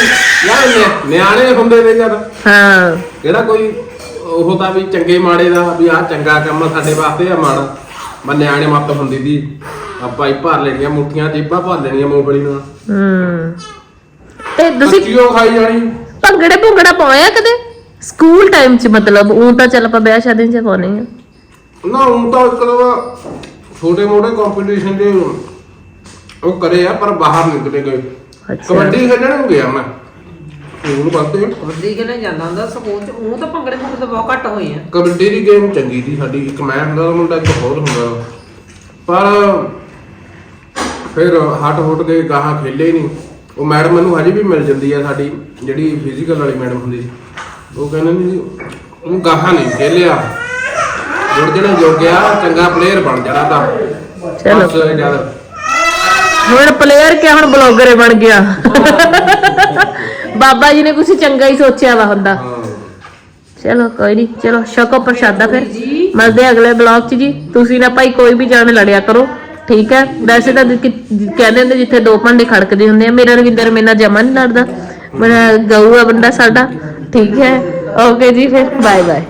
[SPEAKER 4] ਯਾਰ ਨਿਆ- ਨਿਆਣੇ ਹੁੰਦੇ ਨੇ ਜਦ
[SPEAKER 1] ਹਾਂ।
[SPEAKER 4] ਕਿਹੜਾ ਕੋਈ ਉਹ ਤਾਂ ਵੀ ਚੰਗੇ ਮਾੜੇ ਦਾ ਵੀ ਆਹ ਚੰਗਾ ਕੰਮ ਆ ਸਾਡੇ ਵਾਸਤੇ ਆ ਮਾੜਾ। ਮੈਂ ਨਿਆਣੇ ਮੱਤ ਹੁੰਦੀ ਦੀ ਆਪਾਂ ਹੀ ਭਰ ਲੈਣੀਆਂ ਮੁੱਠੀਆਂ ਜੇਬਾਂ ਭਰ ਲੈਣੀਆਂ ਮੂੰਗਫਲੀ ਨਾਲ।
[SPEAKER 1] ਹਮ ਤੇ ਤੁਸੀਂ
[SPEAKER 4] ਕੱਚੀਓ ਖਾਈ ਜਾਣੀ।
[SPEAKER 1] ਭੰਗੜੇ ਭੁੰਗੜਾ ਪਾਇਆ ਕਦੇ? ਸਕੂਲ ਟਾਈਮ 'ਚ ਮਤਲਬ ਉਹ ਤਾਂ ਚੱਲ ਆਪਾਂ ਵਿਆਹ ਸ਼ਾਦੀ 'ਚ ਪਾਉਣੇ ਆ
[SPEAKER 4] ਨਾ ਹੁਣ ਤਾਂ ਛੋਟੇ ਮੋਟੇ ਕੰਪੀਟੀਸ਼ਨ ਦੇ ਉਹ ਕਰੇ ਆ ਪਰ ਬਾਹਰ ਨਿਕਲੇ ਗਏ। ਕਬੱਡੀ ਖੇਡਣ ਨੂੰ ਗਿਆ ਮੈਂ। ਸਕੂਲ ਪਾਸੇ
[SPEAKER 2] ਕਬੱਡੀ ਖੇਡਣ ਜਾਂਦਾ ਹੁੰਦਾ ਸਕੂਲ ਚ ਉਹ ਤਾਂ ਭੰਗੜੇ ਭੁੰਗੜੇ ਤਾਂ ਬਹੁਤ ਘੱਟ ਹੋਏ ਆ।
[SPEAKER 4] ਕਬੱਡੀ ਦੀ ਗੇਮ ਚੰਗੀ ਸੀ ਸਾਡੀ ਇੱਕ ਮੈਂ ਹੁੰਦਾ ਤਾਂ ਮੁੰਡਾ ਇੱਕ ਹੋਰ ਹੁੰਦਾ। ਪਰ ਫਿਰ ਹਟ ਹੁਟ ਕੇ ਗਾਹਾਂ ਖੇਲੇ ਨਹੀਂ ਉਹ ਮੈਡਮ ਮੈਨੂੰ ਹਜੇ ਵੀ ਮਿਲ ਜਾਂਦੀ ਆ ਸਾਡੀ ਜਿਹੜੀ ਫਿਜ਼ੀਕਲ ਵਾਲੀ ਮੈਡਮ ਹੁੰਦੀ ਸੀ। ਉਹ ਕਹਿੰਦੇ ਨੇ ਜੀ ਉਹ ਗਾਹਾਂ ਨਹੀਂ ਖੇਲਿਆ। ਜੁੜ ਜਿਹੜਾ ਜੁੜ ਗਿਆ ਚੰਗਾ ਪਲੇਅਰ ਬਣ ਜਾਣਾ ਤਾਂ।
[SPEAKER 1] ਚਲੋ।
[SPEAKER 4] ਜਦ
[SPEAKER 1] ਹੁਣ ਪਲੇਅਰ ਕਿਆ ਹੁਣ ਬਲੌਗਰ ਬਣ ਗਿਆ। ਬਾਬਾ ਜੀ ਨੇ ਕੁਝ ਚੰਗਾ ਹੀ ਸੋਚਿਆ ਵਾ ਹੁੰਦਾ। ਚਲੋ ਕੋਈ ਨਹੀਂ ਚਲੋ ਛਕੋ ਪ੍ਰਸ਼ਾਦਾ ਫਿਰ। ਮਿਲਦੇ ਅਗਲੇ ਬਲੌਗ 'ਚ ਜੀ। ਤੁਸੀਂ ਨਾ ਭਾਈ ਕੋਈ ਵੀ ਜਾਣ ਲੜਿਆ ਕਰੋ ਠੀਕ ਹੈ? ਵੈਸੇ ਤਾਂ ਕਹਿੰਦੇ ਹੁੰਦੇ ਜਿੱਥੇ ਦੋ ਭਾਂਡੇ ਖੜਕਦੇ ਹੁੰਦੇ ਆ ਮੇਰਾ ਰਵਿੰਦਰ ਮੇਰੇ ਨਾਲ ਜਮਾ ਨਹੀਂ ਲੜਦਾ। ਮੇਰਾ ਗਊ ਆ ਬੰਦਾ ਸਾਡਾ ਠੀਕ ਹੈ? ਓਕੇ ਜੀ ਫਿਰ ਬਾਏ ਬਾਏ